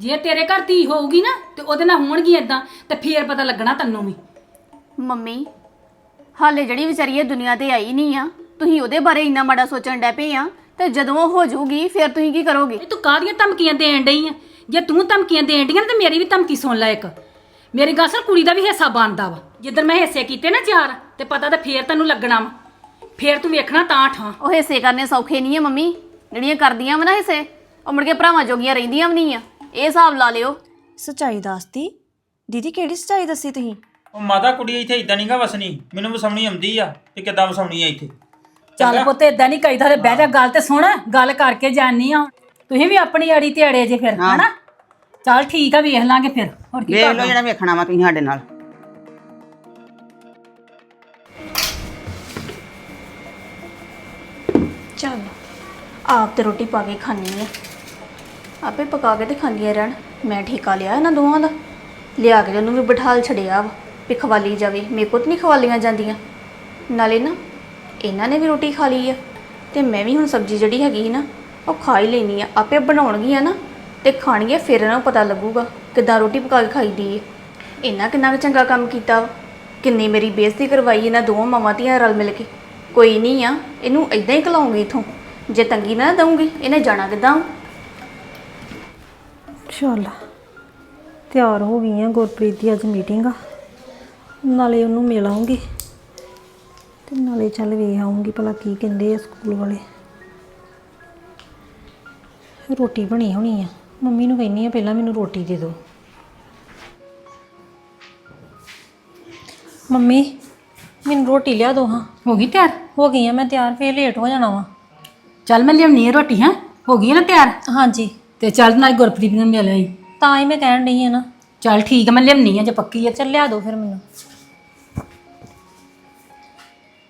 ਜੇ ਤੇਰੇ ਘਰ ਧੀ ਹੋਊਗੀ ਨਾ ਤੇ ਉਹਦੇ ਨਾਲ ਹੋਣਗੀ ਇਦਾਂ ਤੇ ਫੇਰ ਪਤਾ ਲੱਗਣਾ ਤੈਨੂੰ ਵੀ। ਮੰਮੀ ਹਾਲੇ ਜਿਹੜੀ ਵਿਚਾਰੀ ਇਹ ਦੁਨੀਆ ਤੇ ਆਈ ਨਹੀਂ ਆ ਤੁਸੀਂ ਉਹਦੇ ਬਾਰੇ ਇੰਨਾ ਮਾੜਾ ਸੋਚਣ ਡੈ ਪਏ ਆ ਤੇ ਜਦੋਂ ਉਹ ਹੋ ਜਾਊਗੀ ਫਿਰ ਤੁਸੀਂ ਕੀ ਕਰੋਗੇ? ਇਹ ਤੂੰ ਕਾਹਦੀਆਂ ਧਮਕੀਆਂ ਦੇਣ ਡਈ ਆ? ਜੇ ਤੂੰ ਧਮਕੀਆਂ ਦੇਣ ਡਈ ਆ ਤੇ ਮੇਰੀ ਵੀ ਧਮਕੀ ਸੁਣ ਲੈ ਇੱਕ। ਮੇਰੀ ਗੱਲ ਸੁਣ ਕੁੜੀ ਦਾ ਵੀ ਹਿੱਸਾ ਬਣਦਾ ਵਾ। ਜਿੱਦਣ ਮੈਂ ਹਿੱਸੇ ਕੀਤੇ ਨਾ ਚਾਰ ਤੇ ਪਤਾ ਤਾਂ ਫੇਰ ਤੈਨੂੰ ਲੱਗਣਾ ਵਾ। ਫੇਰ ਤੂੰ ਵੇਖਣਾ ਤਾਂ ਠਾਂ। ਉਹ ਹਿੱਸੇ ਕਰਨੇ ਸੌਖੇ ਨਹੀਂ ਆ ਮੰਮੀ ਜਿਹੜੀਆਂ ਕਰਦੀਆਂ ਵਾ ਨਾ ਹਿੱਸੇ ਉਹ ਮੁੜ ਕੇ ਭਰਾਵਾਂ ਜੋਗੀਆਂ ਰਹਿੰਦੀਆਂ ਵੀ ਨਹੀਂ ਆ। ਇਹ ਹਿਸਾਬ ਲਾ ਲਿਓ। ਸੱਚਾਈ ਦੱਸਦੀ ਦੀਦੀ ਕਿਹੜੀ ਸੱਚਾਈ ਦੱਸੀ ਤੁਸੀਂ? ਉਹ ਮਾਤਾ ਕੁੜੀ ਇੱਥੇ ਇਦਾਂ ਨਹੀਂਗਾ ਵਸਣੀ। ਮੈਨੂੰ ਵਸਾਉਣੀ ਆਉਂਦੀ ਆ ਤੇ ਕਿੱਦਾਂ ਵਸਾਉਣੀ ਆ ਇੱਥੇ? ਚੱਲ ਪੁੱਤ ਇਦਾਂ ਨਹੀਂ ਕਹੀਦਾ ਤੇ ਬਹਿ ਜਾ ਗੱਲ ਤੇ ਸੁਣ ਗੱਲ ਕਰਕੇ ਜਾਨੀ ਆ। ਤੁਸੀਂ ਵੀ ਆਪਣੀ ਅੜੀ ਤੇ ਅੜੇ ਜੇ ਫਿਰ ਹਨਾ? ਚੱਲ ਠੀਕ ਆ ਵੇਖ ਲਾਂਗੇ ਫਿਰ। ਹੋਰ ਕੀ ਵੇਖ ਲਓ ਜਿਹੜਾ ਵੇਖਣਾ ਵਾ ਤੁਸੀਂ ਸਾਡੇ ਨਾਲ। ਚੱਲ ਆਪ ਤੇ ਰੋਟੀ ਪਾ ਕੇ ਖਾਣੀ ਆ। ਆਪੇ ਪਕਾ ਕੇ ਤੇ ਖਾਂਦੀਆਂ ਰਹਿਣ। ਮੈਂ ਠੇਕਾ ਲਿਆ ਇਹਨਾਂ ਦੋਵਾਂ ਦਾ। ਲਿਆ ਕੇ ਉਹਨੂੰ ਵੀ ਬਿਠਾਲ ਛੜਿਆ ਵਾ ਵੀ ਖਵਾਲੀ ਜਾਵੇ। ਮੇਰੇ ਕੋਲ ਤਾਂ ਨਹੀਂ ਖਵਾਲੀਆਂ ਜਾਂਦੀਆਂ। ਨਾਲੇ ਨਾ ਇਹਨਾਂ ਨੇ ਵੀ ਰੋਟੀ ਖਾ ਲਈ ਆ। ਤੇ ਮੈਂ ਵੀ ਹੁਣ ਸਬਜ਼ੀ ਜਿਹੜੀ ਹੈਗੀ ਸੀ ਨਾ, ਉਹ ਖਾ ਹੀ ਲੈਣੀ ਆ। ਆਪੇ ਬਣਾਉਣਗੀਆਂ ਨਾ ਤੇ ਖਾਣਗੀਆਂ, ਫਿਰ ਇਹਨਾਂ ਨੂੰ ਪਤਾ ਲੱਗੂਗਾ ਕਿੱਦਾਂ ਰੋਟੀ ਪਕਾ ਕੇ ਖਾਈਦੀ ਏ ਇਹਨਾਂ ਕਿੰਨਾ ਕੁ ਚੰਗਾ ਕੰਮ ਕੀਤਾ ਵਾ। ਕਿੰਨੀ ਮੇਰੀ ਬੇਇੱਜ਼ਤੀ ਕਰਵਾਈ ਇਹਨਾਂ ਦੋਵਾਂ ਮਾਵਾਂ ਧੀਆਂ ਰਲ ਮਿਲ ਕੇ। ਕੋਈ ਨਹੀਂ ਆ, ਇਹਨੂੰ ਇਦਾਂ ਹੀ ਖਲਾਉਂਗੀ ਇਥੋਂ। ਜੇ ਤੰਗੀ ਨਾ ਦਊਂਗੀ, ਇਹਨੇ ਜਾਣਾ ਕਿੱਦਾਂ ਚੱਲ ਤਿਆਰ ਹੋ ਗਈ ਆ ਗੁਰਪ੍ਰੀਤ ਦੀ ਅੱਜ ਮੀਟਿੰਗ ਆ। ਨਾਲੇ ਉਹਨੂੰ ਮਿਲ ਆਉਂਗੀ ਤੇ ਨਾਲੇ ਚੱਲ ਵੇਖ ਆਉਂਗੀ ਭਲਾ ਕੀ ਕਹਿੰਦੇ ਆ ਸਕੂਲ ਵਾਲੇ। ਰੋਟੀ ਬਣੀ ਹੋਣੀ ਆ। ਮੰਮੀ ਨੂੰ ਕਹਿੰਨੀ ਆ ਪਹਿਲਾਂ ਮੈਨੂੰ ਰੋਟੀ ਦੇ ਦਿਓ। ਮੰਮੀ ਮੈਨੂੰ ਰੋਟੀ ਲਿਆ ਦਿਓ ਹਾਂ। ਹੋ ਗਈ ਤਿਆਰ? ਹੋ ਗਈ ਆ ਮੈਂ ਤਿਆਰ ਫੇਰ ਲੇਟ ਹੋ ਜਾਣਾ ਵਾ। ਚੱਲ ਮੈਂ ਲਿਆਉਣੀ ਆ ਰੋਟੀ ਹਾਂ? ਹੋ ਗਈ ਆ ਨਾ ਤਿਆਰ? ਹਾਂਜੀ। ਤੇ ਚੱਲ ਨਾਲ ਗੁਰਪ੍ਰੀਤ ਨੂੰ ਮਿਲ ਆਈ। ਤਾਂ ਹੀ ਮੈਂ ਕਹਿਣ ਡਈ ਆ ਨਾ। ਚੱਲ ਠੀਕ ਆ ਮੈਂ ਲਿਆਉਣੀ ਆ ਜੇ ਪੱਕੀ ਆ। ਚੱਲ ਲਿਆ ਦਿਓ ਫਿਰ ਮੈਨੂੰ।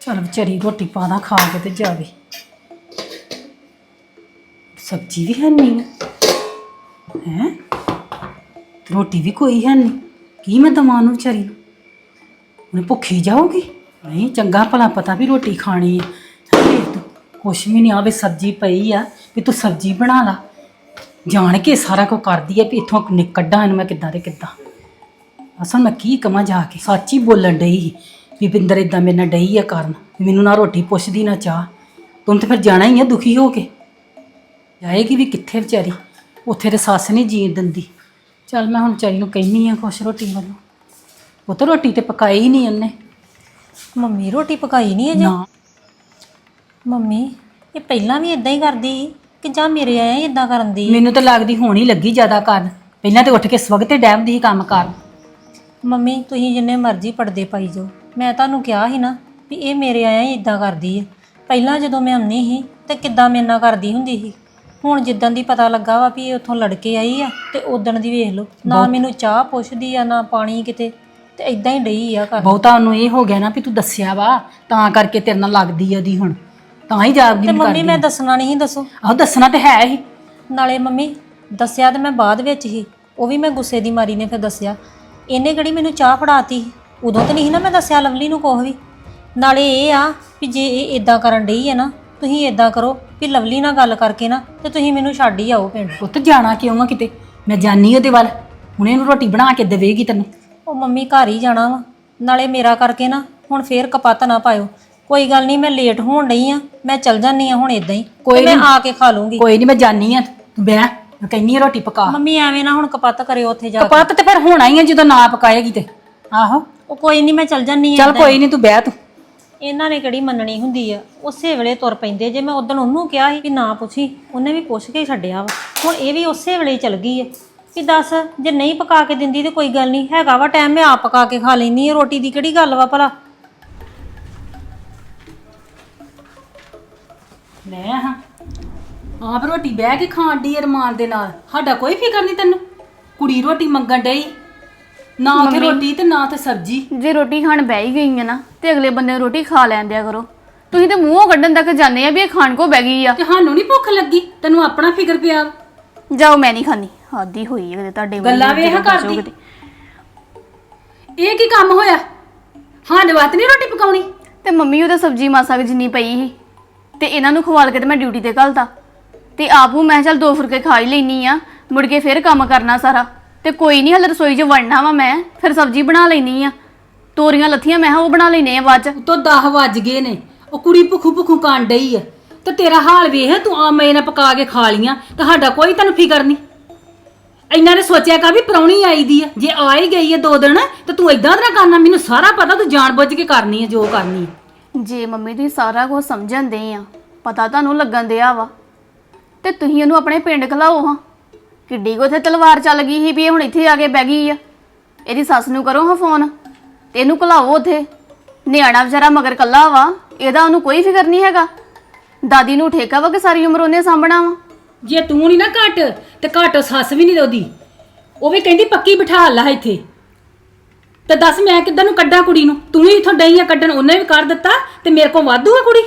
ਚੱਲ ਵਿਚਾਰੀ ਰੋਟੀ ਪਾਦਾ ਖਾ ਕੇ ਤੇ ਜਾਵੇ। ਸਬਜ਼ੀ ਵੀ ਹੈ ਨਹੀਂ। ਹੈ? ਰੋਟੀ ਵੀ ਕੋਈ ਹੈ ਨਹੀਂ। ਕੀ ਮੈਂ ਦਵਾਂ ਨੂੰ ਵਿਚਾਰੀ ਨੂੰ? ਉਹਨੇ ਭੁੱਖੀ ਜਾਊਗੀ? ਨਹੀਂ ਚੰਗਾ ਭਲਾ ਪਤਾ ਵੀ ਰੋਟੀ ਖਾਣੀ ਹੈ ਦੇਖ ਤੂੰ ਕੁਛ ਵੀ ਨਹੀਂ ਆਵੇ ਸਬਜ਼ੀ ਪਈ ਆ। ਵੀ ਤੂੰ ਸਬਜ਼ੀ ਬਣਾ ਲਾ। ਜਾਣ ਕੇ ਸਾਰਾ ਕੁਝ ਕਰਦੀ ਹੈ ਵੀ ਇੱਥੋਂ ਨਿ- ਕੱਢਾਂ ਇਹਨੂੰ ਮੈਂ ਕਿੱਦਾਂ ਤੇ ਕਿੱਦਾਂ। ਅਸਲ ਮੈਂ ਕੀ ਕਵਾਂ ਜਾ ਕੇ? ਸੱਚ ਬੋਲਣ ਡਈ ਵੀ ਬਿੰਦਰ ਇਦਾਂ ਮੇਰੇ ਨਾਲ ਡਈ ਆ ਕਰਨ ਮੈਨੂੰ ਨਾ ਰੋਟੀ ਪੁੱਛਦੀ ਨਾ ਚਾਹ। ਤੂੰ ਤੇ ਫਿਰ ਜਾਣਾ ਹੀ ਆ ਦੁਖੀ ਹੋ ਕੇ। ਜਾਏਗੀ ਵੀ ਕਿੱਥੇ ਵਿਚਾਰੀ? ਉੱਥੇ ਤੇ ਸੱਸ ਨਹੀਂ ਜੀਣ ਦਿੰਦੀ। ਚੱਲ ਮੈਂ ਹੁਣ ਵਿਚਾਰੀ ਨੂੰ ਕਹਿਨੀ ਆ ਖੁਸ਼ ਰੋਟੀ ਵੱਲੋਂ। ਉਹ ਤਾਂ ਰੋਟੀ ਤੇ ਪਕਾਈ ਹੀ ਨਹੀਂ ਉਹਨੇ। ਮੰਮੀ ਰੋਟੀ ਪਕਾਈ ਨਹੀਂ ਅਜੇ? ਨਾ। ਮੰਮੀ ਇਹ ਪਹਿਲਾਂ ਵੀ ਇਦਾਂ ਹੀ ਕਰਦੀ ਸੀ? ਕਿ ਜਾਂ ਮੇਰੇ ਆਇਆ ਇਦਾਂ ਕਰਨ ਦੀ ਮੈਨੂੰ ਤਾਂ ਲੱਗਦੀ ਹੋਣੀ ਲੱਗੀ ਜ਼ਿਆਦਾ ਕਰਨ। ਪਹਿਲਾਂ ਤੇ ਉੱਠ ਕੇ ਸਵਗ ਤੇ ਡੈਮਦੀ ਸੀ ਕੰਮ ਕਰਨ ਮੰਮੀ ਤੁਸੀਂ ਜਿੰਨੇ ਮਰਜ਼ੀ ਪਰਦੇ ਪਾਈ ਜਾਓ। ਮੈਂ ਤੁਹਾਨੂੰ ਕਿਹਾ ਸੀ ਨਾ ਵੀ ਇਹ ਮੇਰੇ ਆਇਆ ਹੀ ਇਦਾਂ ਕਰਦੀ ਹੈ ਪਹਿਲਾਂ ਜਦੋਂ ਮੈਂ ਆਉਂਦੀ ਸੀ ਤੇ ਕਿੱਦਾਂ ਮੇਰੇ ਨਾਲ ਕਰਦੀ ਹੁੰਦੀ ਸੀ। ਹੁਣ ਜਿੱਦਾਂ ਦੀ ਪਤਾ ਲੱਗਾ ਵਾ ਵੀ ਇਹ ਉੱਥੋਂ ਲੜ ਕੇ ਆਈ ਆ ਤੇ ਉਦਣ ਦੀ ਵੇਖ ਲਓ। ਨਾ ਮੈਨੂੰ ਚਾਹ ਪੁੱਛਦੀ ਆ ਨਾ ਪਾਣੀ ਕਿਤੇ। ਤੇ ਇਦਾਂ ਹੀ ਡਈ ਆ ਕਰ ਬਹੁਤਾ ਉਹਨੂੰ ਇਹ ਹੋ ਗਿਆ ਨਾ ਵੀ ਤੂੰ ਦੱਸਿਆ ਵਾ ਤਾਂ ਕਰਕੇ ਤੇਰੇ ਨਾਲ ਲੱਗਦੀ ਆ ਉਹਦੀ ਹੁਣ। ਤਾਂ ਹੀ ਜਾਗਦੀ ਤੇ ਨਹੀਂ ਮੰਮੀ ਕਰਦੀ ਮੈਂ ਦੱਸਣਾ ਨਹੀਂ ਸੀ ਦੱਸੋ। ਆਹ ਦੱਸਣਾ ਤੇ ਹੈ ਹੀ। ਨਾਲੇ ਮੰਮੀ ਦੱਸਿਆ ਤੇ ਮੈਂ ਬਾਅਦ ਵਿੱਚ ਹੀ। ਉਹ ਵੀ ਮੈਂ ਗੁੱਸੇ ਦੀ ਮਾਰੀ ਨੇ ਫਿਰ ਦੱਸਿਆ। ਇਹਨੇ ਕਿਹੜੀ ਮੈਨੂੰ ਚਾਹ ਫੜਾਤੀ। ਉਦੋਂ ਤੇ ਨਹੀਂ ਨਾ ਮੈਂ ਦੱਸਿਆ ਲਵਲੀ ਨੂੰ ਕੁਛ ਵੀ। ਨਾਲੇ ਇਹ ਆ ਵੀ ਜੇ ਇਹ ਇਦਾਂ ਕਰਨ ਡਈ ਹੈ ਨਾ ਤੁਸੀਂ ਇਦਾਂ ਕਰੋ ਵੀ ਲਵਲੀ ਨਾਲ ਗੱਲ ਕਰਕੇ ਨਾ ਤੇ ਤੁਸੀਂ ਮੈਨੂੰ ਛੱਡ ਹੀ ਆਓ ਪਿੰਡ। ਪੁੱਤ ਜਾਣਾ ਕਿਉਂ ਆ ਕਿਤੇ? ਮੈਂ ਜਾਨੀ ਉਹਦੇ ਵੱਲ। ਹੁਣੇ ਇਹਨੂੰ ਰੋਟੀ ਬਣਾ ਕੇ ਦੇਵੇਗੀ ਤੈਨੂੰ। ਉਹ ਮੰਮੀ ਘਰ ਹੀ ਜਾਣਾ ਵਾ। ਨਾਲੇ ਮੇਰਾ ਕਰਕੇ ਨਾ ਹੁਣ ਫੇਰ ਕਪੱਤ ਨਾ ਪਾਇਓ। ਕੋਈ ਗੱਲ ਨਹੀਂ ਮੈਂ ਲੇਟ ਹੋਣ ਡਈ ਆ। ਮੈਂ ਚੱਲ ਜਾਨੀ ਆ ਹੁਣ ਇਦਾਂ ਹੀ। ਕੋਈ ਮੈਂ। ਆ ਕੇ ਖਾ ਲੂੰਗੀ। ਕੋਈ ਨਹੀਂ ਮੈਂ ਜਾਨੀ ਆ। ਮੈਂ ਕਹਿੰਨੀ ਆ ਰੋਟੀ ਪਕਾ। ਮੰਮੀ ਐਵੇਂ ਨਾ ਹੁਣ ਕਪੱਤ ਕਰਿਓ ਉੱਥੇ ਜਾ ਕੇ। ਕਪੱਤ ਤੇ ਫਿਰ ਹੋਣਾ ਹੀ ਆ ਜਦੋਂ ਨਾ ਪਕਾਏਗੀ ਤੇ। ਆਹੋ। ਉਹ ਕੋਈ ਨਹੀਂ ਮੈਂ ਚੱਲ ਜਾਨੀ ਆ ਚੱਲ ਕੋਈ ਨਹੀਂ ਤੂੰ ਬਹਿ ਤੂੰ। ਇਹਨਾਂ ਨੇ ਕਿਹੜੀ ਮੰਨਣੀ ਹੁੰਦੀ ਆ? ਉਸੇ ਵੇਲੇ ਤੁਰ ਪੈਂਦੇ। ਜੇ ਮੈਂ ਉਦੋਂ ਉਹਨੂੰ ਕਿਹਾ ਸੀ ਕਿ ਨਾ ਪੁੱਛੀ ਉਹਨੇ ਵੀ ਪੁੱਛ ਕੇ ਹੀ ਛੱਡਿਆ ਵਾ। ਹੁਣ ਇਹ ਵੀ ਉਸੇ ਵੇਲੇ ਹੀ ਚਲ ਗਈ ਹੈ ਵੀ ਦੱਸ ਜੇ ਨਹੀਂ ਪਕਾ ਕੇ ਦਿੰਦੀ ਤੇ ਕੋਈ ਗੱਲ ਨਹੀਂ ਹੈਗਾ ਵਾ ਟਾਈਮ ਮੈਂ ਆਪ ਪਕਾ ਕੇ ਖਾ ਲੈਣੀ ਆ। ਰੋਟੀ ਦੀ ਕਿਹੜੀ ਗੱਲ ਵਾ ਭਲਾ? ਲੈ ਹਾਂ। ਆਪ ਰੋਟੀ ਬਹਿ ਕੇ ਖਾਣ ਦੀ ਅਰਮਾਨ ਦੇ ਨਾਲ। ਸਾਡਾ ਕੋਈ ਫਿਕਰ ਨਹੀਂ ਤੈਨੂੰ? ਕੁੜੀ ਰੋਟੀ ਮੰਗਣ ਡਈ। ਨਾ ਉੱਥੇ ਰੋਟੀ ਤੇ ਨਾ ਤੇ ਸਬਜ਼ੀ। ਜੇ ਰੋਟੀ ਖਾਣ ਬਹਿ ਹੀ ਗਈ ਆ ਨਾ ਤੇ ਅਗਲੇ ਬੰਦੇ ਨੂੰ ਰੋਟੀ ਖਾ ਲੈਣ ਦਿਆ ਕਰੋ। ਤੁਸੀਂ ਤੇ ਮੂੰਹੋਂ ਕੱਢਣ ਤੱਕ ਜਾਂਦੇ ਆ ਵੀ ਇਹ ਖਾਣ ਕੋ ਬਹਿ ਗਈ ਆ। ਤੇ ਸਾਨੂੰ ਨਹੀਂ ਭੁੱਖ ਲੱਗੀ? ਤੈਨੂੰ ਆਪਣਾ ਫਿਕਰ ਪਿਆ ਵਾ। ਜਾਓ ਮੈਂ ਨਹੀਂ ਖਾਣੀ ਆਦੀ ਹੋਈ ਹੈ ਤੁਹਾਡੇ ਵਾਲੀ ਗੱਲਾਂ ਵੇਖ ਜਦੋਂ ਕਰਦੀ। ਇਹ ਕੀ ਕੰਮ ਹੋਇਆ? ਸਾਡੇ ਵਾਸਤੇ ਨਹੀਂ ਰੋਟੀ ਪਕਾਉਣੀ? ਤੇ ਮੰਮੀ ਉਹਦਾ ਸਬਜ਼ੀ ਮਾਸਾ ਕੁ ਜਿੰਨੀ ਪਈ ਸੀ। ਤੇ ਇਹਨਾਂ ਨੂੰ ਖਵਾਲ ਕੇ ਤੇ ਮੈਂ ਡਿਊਟੀ ਤੇ ਘਲਤਾ ਤੇ ਆਪ ਨੂੰ ਮੈਂ ਕਿਹਾ ਚੱਲ ਦੋ ਫੁਲਕੇ ਖਾ ਹੀ ਲੈਣੀ ਆ, ਮੁੜ ਕੇ ਫਿਰ ਕੰਮ ਕਰਨਾ ਸਾਰਾ। ਤੇ ਕੋਈ ਨਹੀਂ ਹਲੇ ਰਸੋਈ 'ਚ ਵੜਨਾ ਵਾ ਮੈਂ, ਫਿਰ ਸਬਜ਼ੀ ਬਣਾ ਲੈਣੀ ਆ। ਤੋਰੀਆਂ, ਲੱਥੀਆਂ, ਮੈਂ ਕਿਹਾ ਉਹ ਬਣਾ ਲੈਣੇ ਆ ਬਾਅਦ 'ਚ। ਉਤੋਂ 10 ਵੱਜ ਗਏ ਨੇ, ਉਹ ਕੁੜੀ ਭੁੱਖੂ ਭੁੱਖੂ ਕਾਂਡ ਡਈ ਆ। ਤੇ ਤੇਰਾ ਹਾਲ ਵੇਖ, ਤੂੰ ਆ ਮੈਂ ਨਾ ਪਕਾ ਕੇ ਖਾ ਲੀਆਂ ਤੁਹਾਡਾ ਕੋਈ ਤੈਨੂੰ ਫਿਕਰ ਨਹੀਂ ਇਹਨਾਂ ਨੇ ਸੋਚਿਆ ਕਰ ਵੀ ਪ੍ਰਾਹੁਣੀ ਆਈ ਦੀ ਆ, ਜੇ ਆ ਹੀ ਗਈ ਆ ਦੋ ਦਿਨ, ਤੇ ਤੂੰ ਇਦਾਂ ਤਰ੍ਹਾਂ ਕਰਨਾ, ਮੈਨੂੰ ਸਾਰਾ ਪਤਾ, ਤੂੰ ਜਾਣ ਬੁੱਝ ਕੇ ਕਰਨੀ ਆ, ਜੋ ਕਰਨੀ ਆ। ਜੇ ਮੰਮੀ ਤੁਸੀਂ ਸਾਰਾ ਕੁਝ ਸਮਝਣ ਦੇ ਆ, ਪਤਾ ਤੁਹਾਨੂੰ ਲੱਗਣ ਦਿਆ ਵਾ, ਤੇ ਤੁਸੀਂ ਉਹਨੂੰ ਆਪਣੇ ਪਿੰਡ ਖਲਾਓ ਹਾਂ। ਕਿੱਡੀ ਕੋ ਇੱਥੇ ਤਲਵਾਰ ਚੱਲ ਗਈ ਸੀ ਵੀ ਇਹ ਹੁਣ ਇੱਥੇ ਆ ਕੇ ਬਹਿ ਗਈ ਆ। ਇਹਦੀ ਸੱਸ ਨੂੰ ਕਰੋ ਹਾਂ ਫੋਨ, ਤੇ ਇਹਨੂੰ ਘਲਾਓ ਉੱਥੇ। ਨਿਆਣਾ ਵਿਚਾਰਾ ਮਗਰ ਕੱਲਾ ਵਾ, ਇਹਦਾ ਉਹਨੂੰ ਕੋਈ ਫਿਕਰ ਨਹੀਂ ਹੈਗਾ। ਦਾਦੀ ਨੂੰ ਠੇਕਾ ਵਾ ਕਿ ਸਾਰੀ ਉਮਰ ਉਹਨੇ ਸਾਂਭਣਾ ਵਾ? ਜੇ ਤੂੰ ਨਹੀਂ ਨਾ ਘਟ, ਤੇ ਘਟ ਸੱਸ ਵੀ ਨਹੀਂ ਉਹਦੀ। ਉਹ ਵੀ ਕਹਿੰਦੀ ਪੱਕੀ ਬਿਠਾ ਲਾ ਇੱਥੇ। ਤੇ ਦੱਸ ਮੈਂ ਕਿੱਦਾਂ ਨੂੰ ਕੱਢਾਂ ਕੁੜੀ ਨੂੰ? ਤੂੰ ਹੀ ਇੱਥੋਂ ਡਈ ਆ ਕੱਢਣ ਉਹਨੇ ਵੀ ਕਰ ਦਿੱਤਾ ਤੇ ਮੇਰੇ ਕੋਲ ਵਾਧੂ ਆ ਕੁੜੀ।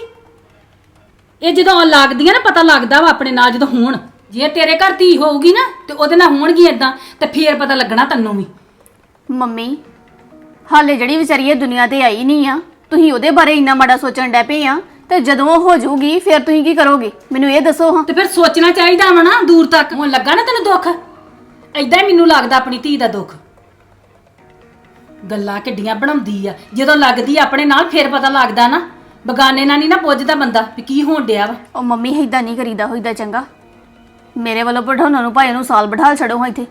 ਇਹ ਜਦੋਂ ਲੱਗਦੀਆਂ ਨਾ ਪਤਾ ਲੱਗਦਾ ਵਾ ਆਪਣੇ ਨਾਲ ਜਦੋਂ ਹੋਣ। ਜੇ ਤੇਰੇ ਘਰ ਧੀ ਹੋਊਗੀ ਨਾ ਤੇ ਉਹਦੇ ਨਾਲ ਹੋਣਗੀ ਇਦਾਂ ਤੇ ਫੇਰ ਪਤਾ ਲੱਗਣਾ ਤੈਨੂੰ ਵੀ। ਮੰਮੀ ਹਾਲੇ ਜਿਹੜੀ ਵਿਚਾਰੀ ਇਹ ਦੁਨੀਆ ਤੇ ਆਈ ਨਹੀਂ ਆ ਤੁਸੀਂ ਉਹਦੇ ਬਾਰੇ ਇੰਨਾ ਮਾੜਾ ਸੋਚਣ ਡੈ ਪਏ ਆ ਤੇ ਜਦੋਂ ਉਹ ਹੋ ਜਾਊਗੀ ਫਿਰ ਤੁਸੀਂ ਕੀ ਕਰੋਗੇ? ਮੈਨੂੰ ਇਹ ਦੱਸੋ ਹਾਂ। ਤੇ ਫਿਰ ਸੋਚਣਾ ਚਾਹੀਦਾ ਵਾ ਨਾ ਦੂਰ ਤੱਕ। ਹੁਣ ਲੱਗਾ ਨਾ ਤੈਨੂੰ ਦੁੱਖ? ਐਦਾਂ ਹੀ ਮੈਨੂੰ ਲੱਗਦਾ ਆਪਣੀ ਧੀ ਦਾ ਦੁੱਖ। ਗੱਲਾਂ ਕਿੱਡੀਆਂ ਬਣਾਉਂਦੀ ਆ। ਜਦੋਂ ਲੱਗਦੀ ਆ ਆਪਣੇ ਨਾਲ ਫੇਰ ਪਤਾ ਲੱਗਦਾ ਨਾ। ਬਗਾਨੇ ਨਾਲ ਨਹੀਂ ਨਾ ਪੁੱਜਦਾ ਬੰਦਾ ਵੀ ਕੀ ਹੋਣ ਡਿਆ ਵਾ। ਉਹ ਮੰਮੀ ਏਦਾਂ ਨਹੀਂ ਕਰੀਦਾ ਹੋਈਦਾ ਚੰਗਾ। ਮੇਰੇ ਵੱਲੋਂ ਬਿਠਾਉਣਾ ਨੂੰ ਭਾਈ ਨੂੰ ਸਾਲ ਬਿਠਾ ਛੱਡੋ ਹਾਂ ਇੱਥੇ।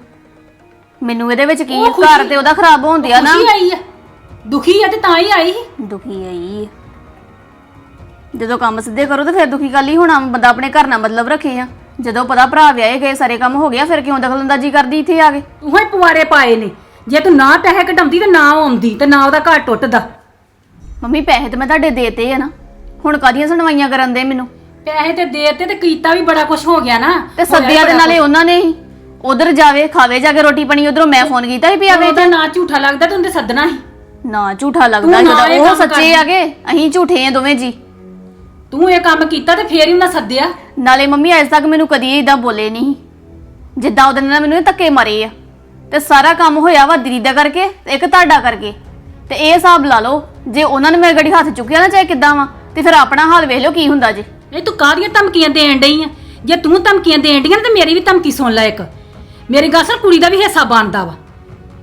ਮੈਨੂੰ ਇਹਦੇ ਵਿੱਚ ਕੀ ਉਹ ਘਰ ਖੁਸ਼ੀ- ਤੇ ਉਹਦਾ ਖਰਾਬ ਹੋਣ ਦਿਆ ਨਾ। ਖੁਸ਼ੀ ਆਈ ਆ। ਦੁਖੀ ਆ ਤੇ ਤਾਂ ਹੀ ਆਈ ਸੀ। ਦੁਖੀ ਆਈ ਹੈ। ਜਦੋਂ ਕੰਮ ਸਿੱਧੇ ਕਰੋ ਤੇ ਫਿਰ ਦੁਖੀ ਗੱਲ ਹੀ ਹੋਣਾ ਬੰਦਾ ਆਪਣੇ ਘਰ ਨਾਲ ਮਤਲਬ ਰੱਖੇ ਆ। ਜਦੋਂ ਪਤਾ ਭਰਾ ਵਿਆਹੇ ਗਏ ਸਾਰੇ ਕੰਮ ਹੋ ਗਿਆ ਫਿਰ ਕਿਉਂ ਦਖਲਅੰਦਾਜ਼ੀ ਕਰਦੀ ਇੱਥੇ ਆ ਕੇ? ਤੂੰ ਹੀ ਪਵਾਰੇ ਪਾਏ ਨੇ। ਜੇ ਤੂੰ ਨਾ ਪੈਸੇ ਕਢਾਉਂਦੀ ਤੇ ਨਾ ਉਹ ਆਉਂਦੀ ਤੇ ਨਾ ਉਹਦਾ ਘਰ ਟੁੱਟਦਾ। ਮੰਮੀ ਪੈਸੇ ਤੇ ਮੈਂ ਤੁਹਾਡੇ ਦੇਤੇ ਆ ਨਾ। ਹੁਣ ਕਾਦੀਆਂ ਸੁਣਵਾਈਆਂ ਕਰਨ ਦੇ ਮੈਨੂੰ? ਪੈਸੇ ਤੇ ਦੇਤੇ ਤੇ ਕੀਤਾ ਵੀ ਬੜਾ ਕੁਝ ਹੋ ਗਿਆ ਨਾ। ਤੇ ਸੱਦਿਆ ਦੇ ਨਾਲੇ ਉਹਨਾਂ ਨੇ ਹੀ। ਉਧਰ ਜਾਵੇ ਖਾਵੇ ਜਾ ਕੇ ਰੋਟੀ ਪਾਣੀ ਉਧਰੋਂ ਮੈਂ ਫੋਨ ਕੀਤਾ ਸੀ ਵੀ ਆਵੇ ਉਹਦਾ ਨਾਂ ਝੂਠਾ ਲੱਗਦਾ ਤੂੰ ਤੇ ਸੱਦਣਾ ਸੀ। ਨਾ ਝੂਠਾ ਲੱਗਦਾ ਤੂੰ ਨਾ ਜਦੋਂ ਇਹ ਉਹ ਕੰਮ ਸੱਚੇ ਆ ਗਏ ਅਸੀਂ ਝੂਠੇ ਆ ਦੋਵੇਂ ਜੀ। ਤੂੰ ਇਹ ਕੰਮ ਕੀਤਾ ਤੇ ਫੇਰ ਹੀ ਉਹਨਾਂ ਸੱਦਿਆ। ਨਾਲੇ ਮੰਮੀ ਅਜੇ ਤੱਕ ਮੈਨੂੰ ਕਦੀ ਇਦਾਂ ਬੋਲੇ ਨਹੀਂ। ਜਿੱਦਾਂ ਉਹਦੇ ਨਾਲ ਮੈਨੂੰ ਇਹ ਧੱਕੇ ਮਾਰੇ ਆ। ਤੇ ਸਾਰਾ ਕੰਮ ਹੋਇਆ ਵਾ ਦੀਦੀ ਦਾ ਕਰਕੇ ਤੇ ਇੱਕ ਤੁਹਾਡਾ ਕਰਕੇ। ਤੇ ਇਹ ਹਿਸਾਬ ਲਾ ਲਓ ਜੇ ਉਹਨਾਂ ਨੇ ਮੇਰੇ ਗੜੀ ਹੱਥ ਚੁੱਕਿਆ ਨਾ ਚਾਹੇ ਕਿੱਦਾਂ ਵਾ ਤੇ ਫਿਰ ਆਪਣਾ ਹਾਲ ਵੇਖ ਲਿਓ ਕੀ ਹੁੰਦਾ ਜੇ। ਨਹੀਂ ਤੂੰ ਕਾਹਦੀਆਂ ਧਮਕੀਆਂ ਦੇਣ ਡਈ ਆ? ਜੇ ਤੂੰ ਧਮਕੀਆਂ ਦੇਣ ਡਈ ਆ ਨਾ ਤੇ ਮੇਰੀ ਵੀ ਧਮਕੀ ਸੁਣ ਲੈ ਇੱਕ। ਮੇਰੀ ਗੱਲ ਸੁਣ ਕੁੜੀ ਦਾ ਵੀ ਹਿੱਸਾ ਬਣਦਾ ਵਾ।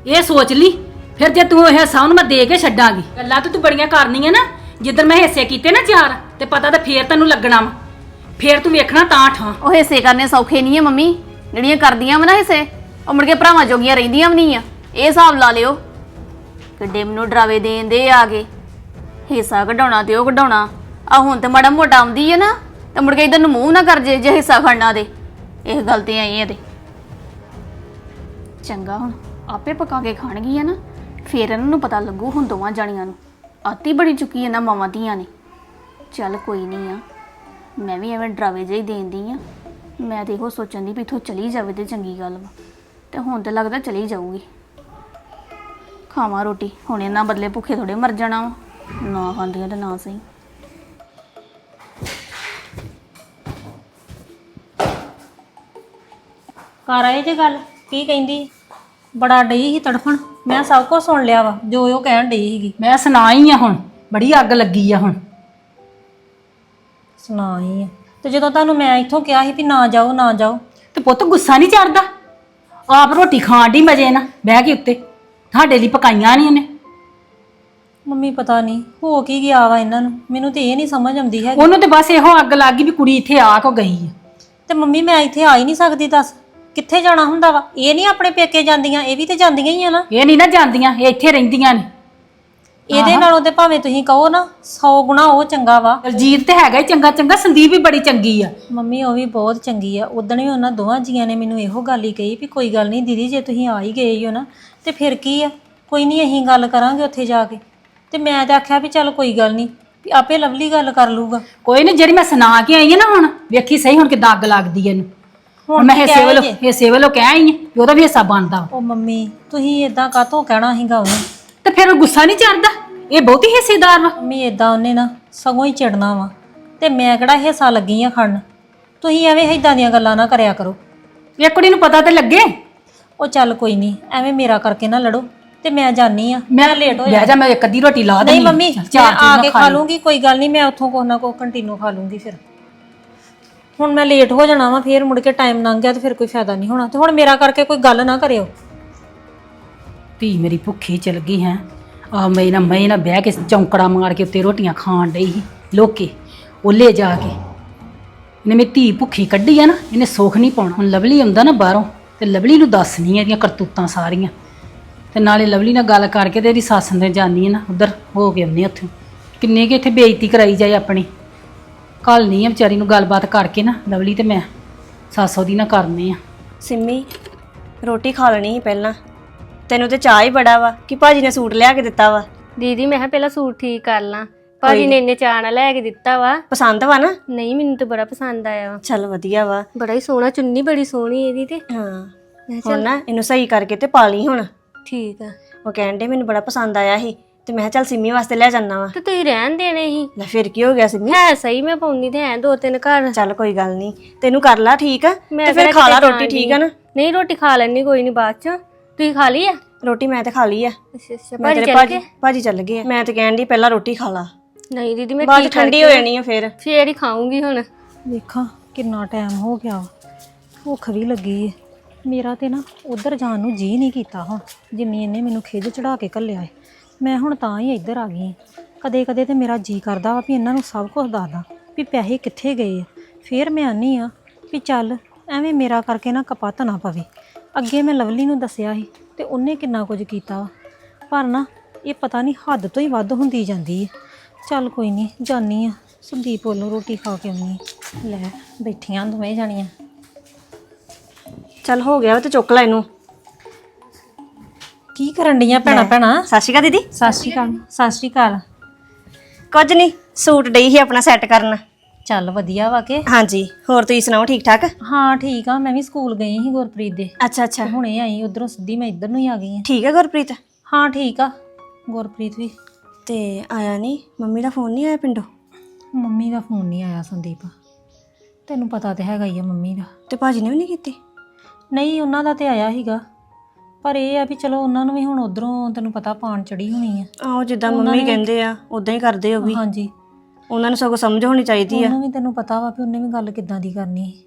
ਇਹ ਸੋਚ ਲਈ ਫਿਰ ਜੇ ਤੂੰ ਇਹ ਹਿੱਸਾ ਉਹਨੂੰ ਮੈਂ ਦੇ ਕੇ ਛੱਡਾਂਗੀ। ਗੱਲਾਂ ਤਾਂ ਤੂੰ ਬੜੀਆਂ ਕਰਨੀਆਂ ਨਾ ਜਿੱਦਣ ਮੈਂ ਹਿੱਸੇ ਕੀਤੇ ਨਾ ਚਾਰ ਤੇ ਪਤਾ ਤਾਂ ਫੇਰ ਤੈਨੂੰ ਲੱਗਣਾ ਵਾ। ਫੇਰ ਤੂੰ ਵੇਖਣਾ ਤਾਂ ਠਾਂ। ਉਹ ਹਿੱਸੇ ਕਰਨੇ ਸੌਖੇ ਨਹੀਂ ਆ ਮੰਮੀ ਜਿਹੜੀਆਂ ਕਰਦੀਆਂ ਵਾ ਨਾ ਹਿੱਸੇ। ਉਹ ਮੁੜ ਕੇ ਭਰਾਵਾਂ ਜੋਗੀਆਂ ਰਹਿੰਦੀਆਂ ਵੀ ਨਹੀਂ ਆ। ਇਹ ਹਿਸਾਬ ਲਾ ਲਿਓ। ਕਿੱਡੇ ਮੈਨੂੰ ਡਰਾਵੇ ਦੇਣ ਦੇ ਆ ਗਏ ਹਿੱਸਾ ਕਢਾਉਣਾ ਤੇ ਉਹ ਕਢਾਉਣਾ। ਆ ਹੁਣ ਤੇ ਮਾੜਾ ਮੋਟਾ ਆਉਂਦੀ ਹੈ ਨਾ, ਤੇ ਮੁੜ ਕੇ ਇਧਰ ਨੂੰ ਮੂੰਹ ਨਾ ਕਰ ਜੇ ਜੇ ਹਿੱਸਾ ਖੜਨਾ ਦੇ ਇਹ ਗੱਲ ਤੇ ਆਈ ਆ ਚੰਗਾ ਹੁਣ, ਆਪੇ ਪਕਾ ਕੇ ਖਾਣਗੀ ਖਾਣਗੀਆਂ ਨਾ। ਫੇਰ ਇਹਨਾਂ ਨੂੰ ਪਤਾ ਲੱਗੂ ਹੁਣ ਦੋਵਾਂ ਜਾਣੀਆਂ ਨੂੰ। ਆਤੀ ਬੜੀ ਚੁੱਕੀ ਇਹਨਾਂ ਮਾਵਾਂ ਧੀਆਂ ਨੇ। ਚੱਲ ਕੋਈ ਨਹੀਂ ਆ। ਮੈਂ ਵੀ ਐਵੇਂ ਡਰਾਵੇ ਜਿਹੀ ਦੇਂਦੀ ਆ। ਮੈਂ ਤੇ ਇਹੋ ਸੋਚਣ ਦੀ ਵੀ ਇਥੋਂ ਚਲੀ ਜਾਵੇ ਤੇ ਚੰਗੀ ਗੱਲ ਵਾ। ਤੇ ਹੁਣ ਤੇ ਲੱਗਦਾ ਚਲੀ ਜਾਊਗੀ। ਖਾਵਾਂ ਰੋਟੀ। ਹੁਣ ਇਹਨਾਂ ਬਦਲੇ ਭੁੱਖੇ ਥੋੜੇ ਮਰ ਜਾਣਾ ਵਾ। ਨਾ ਖਾਂਦੀਆਂ ਤੇ ਨਾ ਸਹੀ। ਕਰ ਆਏ ਜੇ ਗੱਲ? ਕੀ ਕਹਿੰਦੀ? ਬੜਾ ਡਈ ਸੀ ਤੜਫਣ। ਮੈਂ ਸਭ ਕੁਝ ਸੁਣ ਲਿਆ ਵਾ। ਜੋ ਉਹ ਕਹਿਣ ਡਈ ਸੀਗੀ। ਮੈਂ ਸੁਣਾ ਹੀ ਆ ਹੁਣ। ਬੜੀ ਅੱਗ ਲੱਗੀ ਆ ਹੁਣ। ਸੁਣਾ ਹੀ ਆ। ਤੇ ਜਦੋਂ ਤੁਹਾਨੂੰ ਮੈਂ ਇੱਥੋਂ ਕਿਹਾ ਸੀ ਵੀ ਨਾ ਜਾਓ ਨਾ ਜਾਓ। ਤੇ ਪੁੱਤ ਗੁੱਸਾ ਨਹੀਂ ਚੜਦਾ? ਆਪ ਰੋਟੀ ਖਾਣ ਦੀ ਮਜੇ ਨਾਲ ਬਹਿ ਕੇ ਉੱਤੇ। ਤੁਹਾਡੇ ਲਈ ਪਕਾਈਆਂ ਨਹੀਂ ਉਹਨੇ। ਮੰਮੀ ਪਤਾ ਨਹੀਂ ਹੋ ਕੀ ਗਿਆ ਵਾ ਇਹਨਾਂ ਨੂੰ? ਮੈਨੂੰ ਤੇ ਇਹ ਨਹੀਂ ਸਮਝ ਆਉਂਦੀ ਹੈ ਉਹਨੂੰ ਤੇ ਬਸ ਇਹੋ ਅੱਗ ਲੱਗ ਗਈ ਵੀ ਕੁੜੀ ਇੱਥੇ ਆ ਕੋ ਗਈ ਆ। ਤੇ ਮੰਮੀ ਮੈਂ ਇੱਥੇ ਆ ਹੀ ਨਹੀਂ ਸਕਦੀ ਦੱਸ। ਕਿੱਥੇ ਜਾਣਾ ਹੁੰਦਾ ਵਾ? ਇਹ ਨਹੀਂ ਆਪਣੇ ਪੇਕੇ ਜਾਂਦੀਆਂ ਇਹ ਵੀ ਤੇ ਜਾਂਦੀਆਂ ਹੀ ਆ ਨਾ। ਇਹ ਨਹੀਂ ਨਾ ਜਾਂਦੀਆਂ ਇਹ ਇੱਥੇ ਰਹਿੰਦੀਆਂ ਨੇ। ਇਹਦੇ ਨਾਲੋਂ ਤੇ ਭਾਵੇਂ ਤੁਸੀਂ ਕਹੋ ਨਾ 100 ਗੁਣਾ ਉਹ ਚੰਗਾ ਵਾ। ਦਲਜੀਤ ਤੇ ਹੈਗਾ ਹੀ ਚੰਗਾ ਚੰਗਾ ਸੰਦੀਪ ਵੀ ਬੜੀ ਚੰਗੀ ਆ। ਮੰਮੀ ਉਹ ਵੀ ਬਹੁਤ ਚੰਗੀ ਆ। ਉਦਣ ਵੀ ਉਹਨਾਂ ਦੋਵਾਂ ਜੀਆਂ ਨੇ ਮੈਨੂੰ ਇਹੋ ਗੱਲ ਹੀ ਕਹੀ ਵੀ ਕੋਈ ਗੱਲ ਨਹੀਂ ਦੀਦੀ ਜੇ ਤੁਸੀਂ ਆ ਹੀ ਗਏ ਹੀ ਨਾ ਤੇ ਫਿਰ ਕੀ ਆ? ਕੋਈ ਨਹੀਂ ਅਸੀਂ ਗੱਲ ਕਰਾਂਗੇ ਉੱਥੇ ਜਾ ਕੇ। ਤੇ ਮੈਂ ਤਾਂ ਆਖਿਆ ਵੀ ਚੱਲ ਕੋਈ ਗੱਲ ਨਹੀਂ ਵੀ ਆਪੇ ਲਵਲੀ ਗੱਲ ਕਰ ਲੂਗਾ ਕੋਈ ਨਹੀਂ ਜਿਹੜੀ ਮੈਂ ਸੁਣਾ ਕੇ ਆਈ ਆ ਨਾ ਹੁਣ ਵੇਖੀ ਸਹੀ ਹੁਣ ਕਿਦਾਂ ਅੱਗ ਲੱਗਦੀ ਐ ਇਹਨੂੰ। ਹੁਣ ਮੈਂ ਹਿੱਸੇ ਵੱਲੋਂ? ਹਿੱਸੇ ਵੱਲੋਂ ਕਹਿ ਆਈ ਆ ਵੀ ਉਹਦਾ ਵੀ ਹਿੱਸਾ ਬਣਦਾ ਵਾ। ਉਹ ਮੰਮੀ ਤੁਸੀਂ ਇਦਾਂ ਕਾਹਤੋਂ ਕਹਿਣਾ ਸੀਗਾ ਉਹਨੂੰ? ਤੇ ਫਿਰ ਉਹ ਗੁੱਸਾ ਨਹੀਂ ਚੜਦਾ? ਇਹ ਬਹੁਤੀ ਹਿੱਸੇਦਾਰ ਵਾ। ਮੰਮੀ ਇਦਾਂ ਉਹਨੇ ਨਾ ਸਗੋਂ ਹੀ ਚਿੜਨਾ ਵਾ। ਤੇ ਮੈਂ ਕਿਹੜਾ ਹਿੱਸਾ ਲੱਗੀ ਆ ਖੜਨ? ਤੁਸੀਂ ਐਵੇਂ ਇਦਾਂ ਦੀਆਂ ਗੱਲਾਂ ਨਾ ਕਰਿਆ ਕਰੋ। ਇਹ ਕੁੜੀ ਨੂੰ ਪਤਾ ਤੇ ਲੱਗੇ? ਉਹ ਚੱਲ ਕੋਈ ਨਹੀਂ ਐਵੇਂ ਮੇਰਾ ਕਰਕੇ ਨਾ ਲੜੋ। ਤੇ ਮੈਂ ਜਾਨੀ ਆ। ਮੈਂ ਲੇਟ ਹੋ ਬਹਿ ਜਾ ਮੈਂ ਇੱਕ ਅੱਧੀ ਰੋਟੀ ਲਾ ਨਹੀਂ ਦੇਣੀ ਮੰਮੀ ਚੱਲ ਮੈਂ ਆ ਕੇ ਖਾ ਲੂੰ ਲੂੰਗੀ ਕੋਈ ਗੱਲ ਨਹੀਂ ਮੈਂ ਉੱਥੋਂ ਕੋਹ ਨਾ ਕੋਹ ਕੰਟੀਨਿਊ ਖਾ ਲੂੰਗੀ ਫਿਰ। ਹੁਣ ਮੈਂ ਲੇਟ ਹੋ ਜਾਣਾ ਵਾ ਫੇਰ ਮੁੜ ਕੇ ਟਾਈਮ ਲੰਘ ਗਿਆ ਤੇ ਫਿਰ ਕੋਈ ਫਾਇਦਾ ਨਹੀਂ ਹੋਣਾ। ਤੇ ਹੁਣ ਮੇਰਾ ਕਰਕੇ ਕੋਈ ਗੱਲ ਨਾ ਕਰਿਓ। ਧੀ ਮੇਰੀ ਭੁੱਖੀ ਚਲ ਗਈ ਹੈ। ਆ ਮੈਂ ਨਾ ਮੈਂ ਨਾ ਬਹਿ ਕੇ ਚੌਂਕੜਾ ਮਾਰ ਕੇ ਉੱਤੇ ਰੋਟੀਆਂ ਖਾਣ ਡਈ ਸੀ, ਲੋਕੇ ਉਹਲੇ ਜਾ ਕੇ। ਇਹਨੇ ਮੇਰੀ ਧੀ ਭੁੱਖੀ ਕੱਢੀ ਆ ਨਾ, ਇਹਨੇ ਸੁੱਖ ਨਹੀਂ ਪਾਉਣਾ। ਹੁਣ ਲਵਲੀ ਆਉਂਦਾ ਨਾ ਬਾਹਰੋਂ, ਤੇ ਲਵਲੀ ਨੂੰ ਦੱਸਣੀ ਆ ਇਹਦੀਆਂ ਕਰਤੂਤਾਂ ਸਾਰੀਆਂ। ਤੇ ਨਾਲੇ ਲਵਲੀ ਨਾਲ ਗੱਲ ਕਰਕੇ ਤੇ ਇਹਦੀ ਸੱਸ ਦੇ ਜਾਨੀ ਆ ਨਾ, ਉਧਰ ਹੋ ਕੇ ਆਉਂਦੇ ਉੱਥੇ। ਕਿੰਨੇ ਕਿ ਇੱਥੇ ਬੇਇੱਜ਼ਤੀ ਕਰਾਈ ਜਾਏ ਆਪਣੀ। ਕੱਲ ਨਹੀਂ ਆ ਵਿਚਾਰੀ ਨੂੰ ਗੱਲਬਾਤ ਕਰਕੇ ਨਾ, ਲਵਲੀ ਤੇ ਮੈਂ, ਸੱਸ ਉਹਦੀ ਨਾਲ ਕਰਨੇ ਆ। ਸਿੰਮੀ, ਰੋਟੀ ਖਾ ਲੈਣੀ ਸੀ ਪਹਿਲਾਂ। ਤੈਨੂੰ ਤੇ ਚਾਹ ਹੀ ਬੜਾ ਵਾ ਕਿ ਭਾਜੀ ਨੇ ਸੂਟ ਲਿਆ ਕੇ ਦਿੱਤਾ ਵਾ। ਦੀਦੀ ਮੈਂ ਕਿਹਾ ਪਹਿਲਾਂ ਸੂਟ ਠੀਕ ਕਰ ਲਾਂ। ਭਾਜੀ ਨੇ ਇੰਨੇ ਚਾਅ ਨਾਲ ਲੈ ਕੇ ਦਿੱਤਾ ਵਾ। ਪਸੰਦ ਵਾ ਨਾ? ਨਹੀਂ ਮੈਨੂੰ ਤਾਂ ਬੜਾ ਪਸੰਦ ਆਇਆ ਵਾ। ਚੱਲ ਵਧੀਆ ਵਾ। ਬੜਾ ਹੀ ਸੋਹਣਾ ਚੁੰਨੀ ਬੜੀ ਸੋਹਣੀ ਇਹਦੀ ਤੇ। ਹਾਂ। ਹੁਣ ਨਾ ਇਹਨੂੰ ਸਹੀ ਕਰਕੇ ਤੇ ਪਾ ਲਈ ਹੁਣ। ਠੀਕ ਆ। ਉਹ ਕਹਿੰਦੇ ਮੈਨੂੰ ਬੜਾ ਪਸੰਦ ਆਇਆ ਸੀ ਤੇ ਮੈਂ ਕਿਹਾ ਚੱਲ ਸਿੰਮੀ ਵਾਸਤੇ ਲੈ ਜਾਣਾ ਵਾ। ਤੇ ਤੁਸੀਂ ਰਹਿਣ ਦੇਣੇ ਸੀ। ਲੈ ਫਿਰ ਕੀ ਹੋ ਗਿਆ ਸਿੰਮੀ? ਹੈ ਸਹੀ ਮੈਂ ਪਾਉਣੀ ਤੇ ਹੈ ਦੋ ਤਿੰਨ ਘਰ। ਚੱਲ ਕੋਈ ਗੱਲ ਨਹੀਂ। ਤੈਨੂੰ ਕਰ ਲਾ ਠੀਕ ਆ। ਤੇ ਫਿਰ ਖਾ ਲਾ ਰੋਟੀ ਠੀਕ ਆ ਨਾ। ਨਹੀਂ ਰੋਟੀ ਖਾ ਲੈਣੀ ਕੋਈ ਨਹੀਂ ਬਾਅਦ ਚ। ਤੁਸੀਂ ਖਾ ਲਈ ਆ? ਰੋਟੀ ਮੈਂ ਤੇ ਖਾ ਲਈ ਆ। ਅੱਛਾ ਅੱਛਾ ਮੈਂ ਭਾਜੀ ਤੇਰੇ ਚੱਲ ਭਾਜੀ ਗਏ? ਭਾਜੀ ਚੱਲ ਗਏ ਆ। ਮੈਂ ਤੇ ਕਹਿਣ ਦੀ ਪਹਿਲਾਂ ਰੋਟੀ ਖਾ ਲਾ। ਨਹੀਂ ਦੀਦੀ ਮੈਂ ਬਾਅਦ ਠੀਕ ਠੰਡੀ ਹੋ ਜਾਣੀ ਆ ਫਿਰ। ਫੇਰ ਹੀ ਖਾਊਂਗੀ ਹੁਣ। ਵੇਖਾਂ ਕਿੰਨਾ ਟਾਈਮ ਹੋ ਗਿਆ ਵਾ। ਭੁੱਖ ਵੀ ਲੱਗੀ ਏ। ਮੇਰਾ ਤੇ ਨਾ ਉਧਰ ਜਾਣ ਨੂੰ ਜੀ ਨਹੀਂ ਕੀਤਾ ਹੁਣ। ਜਿੰਨੀ ਇਹਨੇ ਮੈਨੂੰ ਖਿੱਚ ਚੜਾ ਕੇ ਘੱਲਿਆ ਏ। ਮੈਂ ਹੁਣ ਤਾਂ ਹੀ ਇੱਧਰ ਆ ਗਈ ਕਦੇ ਕਦੇ ਤੇ ਮੇਰਾ ਜੀ ਕਰਦਾ ਵਾ ਵੀ ਇਹਨਾਂ ਨੂੰ ਸਭ ਕੁਝ ਦੱਸਦਾ ਵੀ ਪੈਸੇ ਕਿੱਥੇ ਗਏ ਆ। ਫੇਰ ਮੈਂ ਆਨੀ ਆ ਵੀ ਚੱਲ ਐਵੇਂ ਮੇਰਾ ਕਰਕੇ ਨਾ ਕਪੱਤ ਨਾ ਪਵੇ। ਅੱਗੇ ਮੈਂ ਲਵਲੀ ਨੂੰ ਦੱਸਿਆ ਸੀ ਤੇ ਉਹਨੇ ਕਿੰਨਾ ਕੁਝ ਕੀਤਾ ਵਾ। ਪਰ ਨਾ ਇਹ ਪਤਾ ਨਹੀਂ ਹੱਦ ਤੋਂ ਹੀ ਵੱਧ ਹੁੰਦੀ ਜਾਂਦੀ ਏ ਚੱਲ ਕੋਈ ਨਹੀਂ ਜਾਨੀ ਆ। ਸੰਦੀਪ ਵੱਲੋਂ ਰੋਟੀ ਖਾ ਕੇ ਆਉਣੀ ਲੈ ਬੈਠੀਆਂ ਦੋਵੇਂ ਜਾਣੀਆਂ। ਚੱਲ ਹੋ ਗਿਆ ਵਾ ਤੇ ਚੁੱਕ ਲੈ ਇਹਨੂੰ। ਕੀ ਕਰਨ ਡੀਆਂ ਭੈਣਾ ਭੈਣਾ? ਸਤਿ ਸ਼੍ਰੀ ਅਕਾਲ ਦੀਦੀ। ਸਤਿ ਸ਼੍ਰੀ ਅਕਾਲ ਸਤਿ ਸ਼੍ਰੀ ਅਕਾਲ। ਕੁਝ ਨਹੀਂ ਸੂਟ ਡਈ ਸੀ ਆਪਣਾ ਸੈੱਟ ਕਰਨ। ਚੱਲ ਵਧੀਆ ਵਾ ਕੇ? ਹਾਂਜੀ ਹੋਰ ਤੁਸੀਂ ਸੁਣਾਓ ਠੀਕ ਠਾਕ? ਹਾਂ ਠੀਕ ਆ ਮੈਂ ਵੀ ਸਕੂਲ ਗਈ ਸੀ ਗੁਰਪ੍ਰੀਤ ਦੇ। ਅੱਛਾ ਅੱਛਾ। ਤੇ ਹੁਣੇ ਆਈ ਉਧਰੋਂ ਸਿੱਧੀ ਮੈਂ ਇੱਧਰ ਨੂੰ ਹੀ ਆ ਗਈ ਆ। ਠੀਕ ਹੈ ਗੁਰਪ੍ਰੀਤ? ਹਾਂ ਠੀਕ ਆ ਗੁਰਪ੍ਰੀਤ ਵੀ। ਤੇ ਆਇਆ ਨਹੀਂ? ਮੰਮੀ ਦਾ ਫੋਨ ਨਹੀਂ ਆਇਆ ਪਿੰਡੋਂ? ਮੰਮੀ ਦਾ ਫੋਨ ਨਹੀਂ ਆਇਆ ਸੰਦੀਪ। ਤੈਨੂੰ ਪਤਾ ਤੇ ਹੈਗਾ ਹੀ ਆ ਮੰਮੀ ਦਾ। ਤੇ ਭਾਜੀ ਨੇ ਵੀ ਨਹੀਂ ਕੀਤੀ? ਨਹੀਂ ਉਹਨਾਂ ਦਾ ਤੇ ਆਇਆ ਸੀਗਾ। ਪਰ ਇਹ ਆ ਵੀ ਚਲੋ ਉਹਨਾਂ ਨੂੰ ਵੀ ਹੁਣ ਉਧਰੋਂ ਤੈਨੂੰ ਪਤਾ ਪਾਣ ਚੜੀ ਹੋਣੀ ਆ। ਆਹੋ ਜਿੱਦਾਂ ਮੰਮੀ ਕਹਿੰਦੇ ਆ ਉਦਾਂ ਹੀ ਕਰਦੇ ਉਹ ਵੀ। ਹਾਂਜੀ। ਉਹਨਾਂ ਨੂੰ ਸਗੋਂ ਸਮਝ ਹੋਣੀ ਚਾਹੀਦੀ ਆ। ਉਹਨੂੰ ਵੀ ਤੈਨੂੰ ਪਤਾ ਵਾ ਵੀ ਉਹਨੇ ਵੀ ਗੱਲ ਕਿੱਦਾਂ ਦੀ ਕਰਨੀ ਸੀ।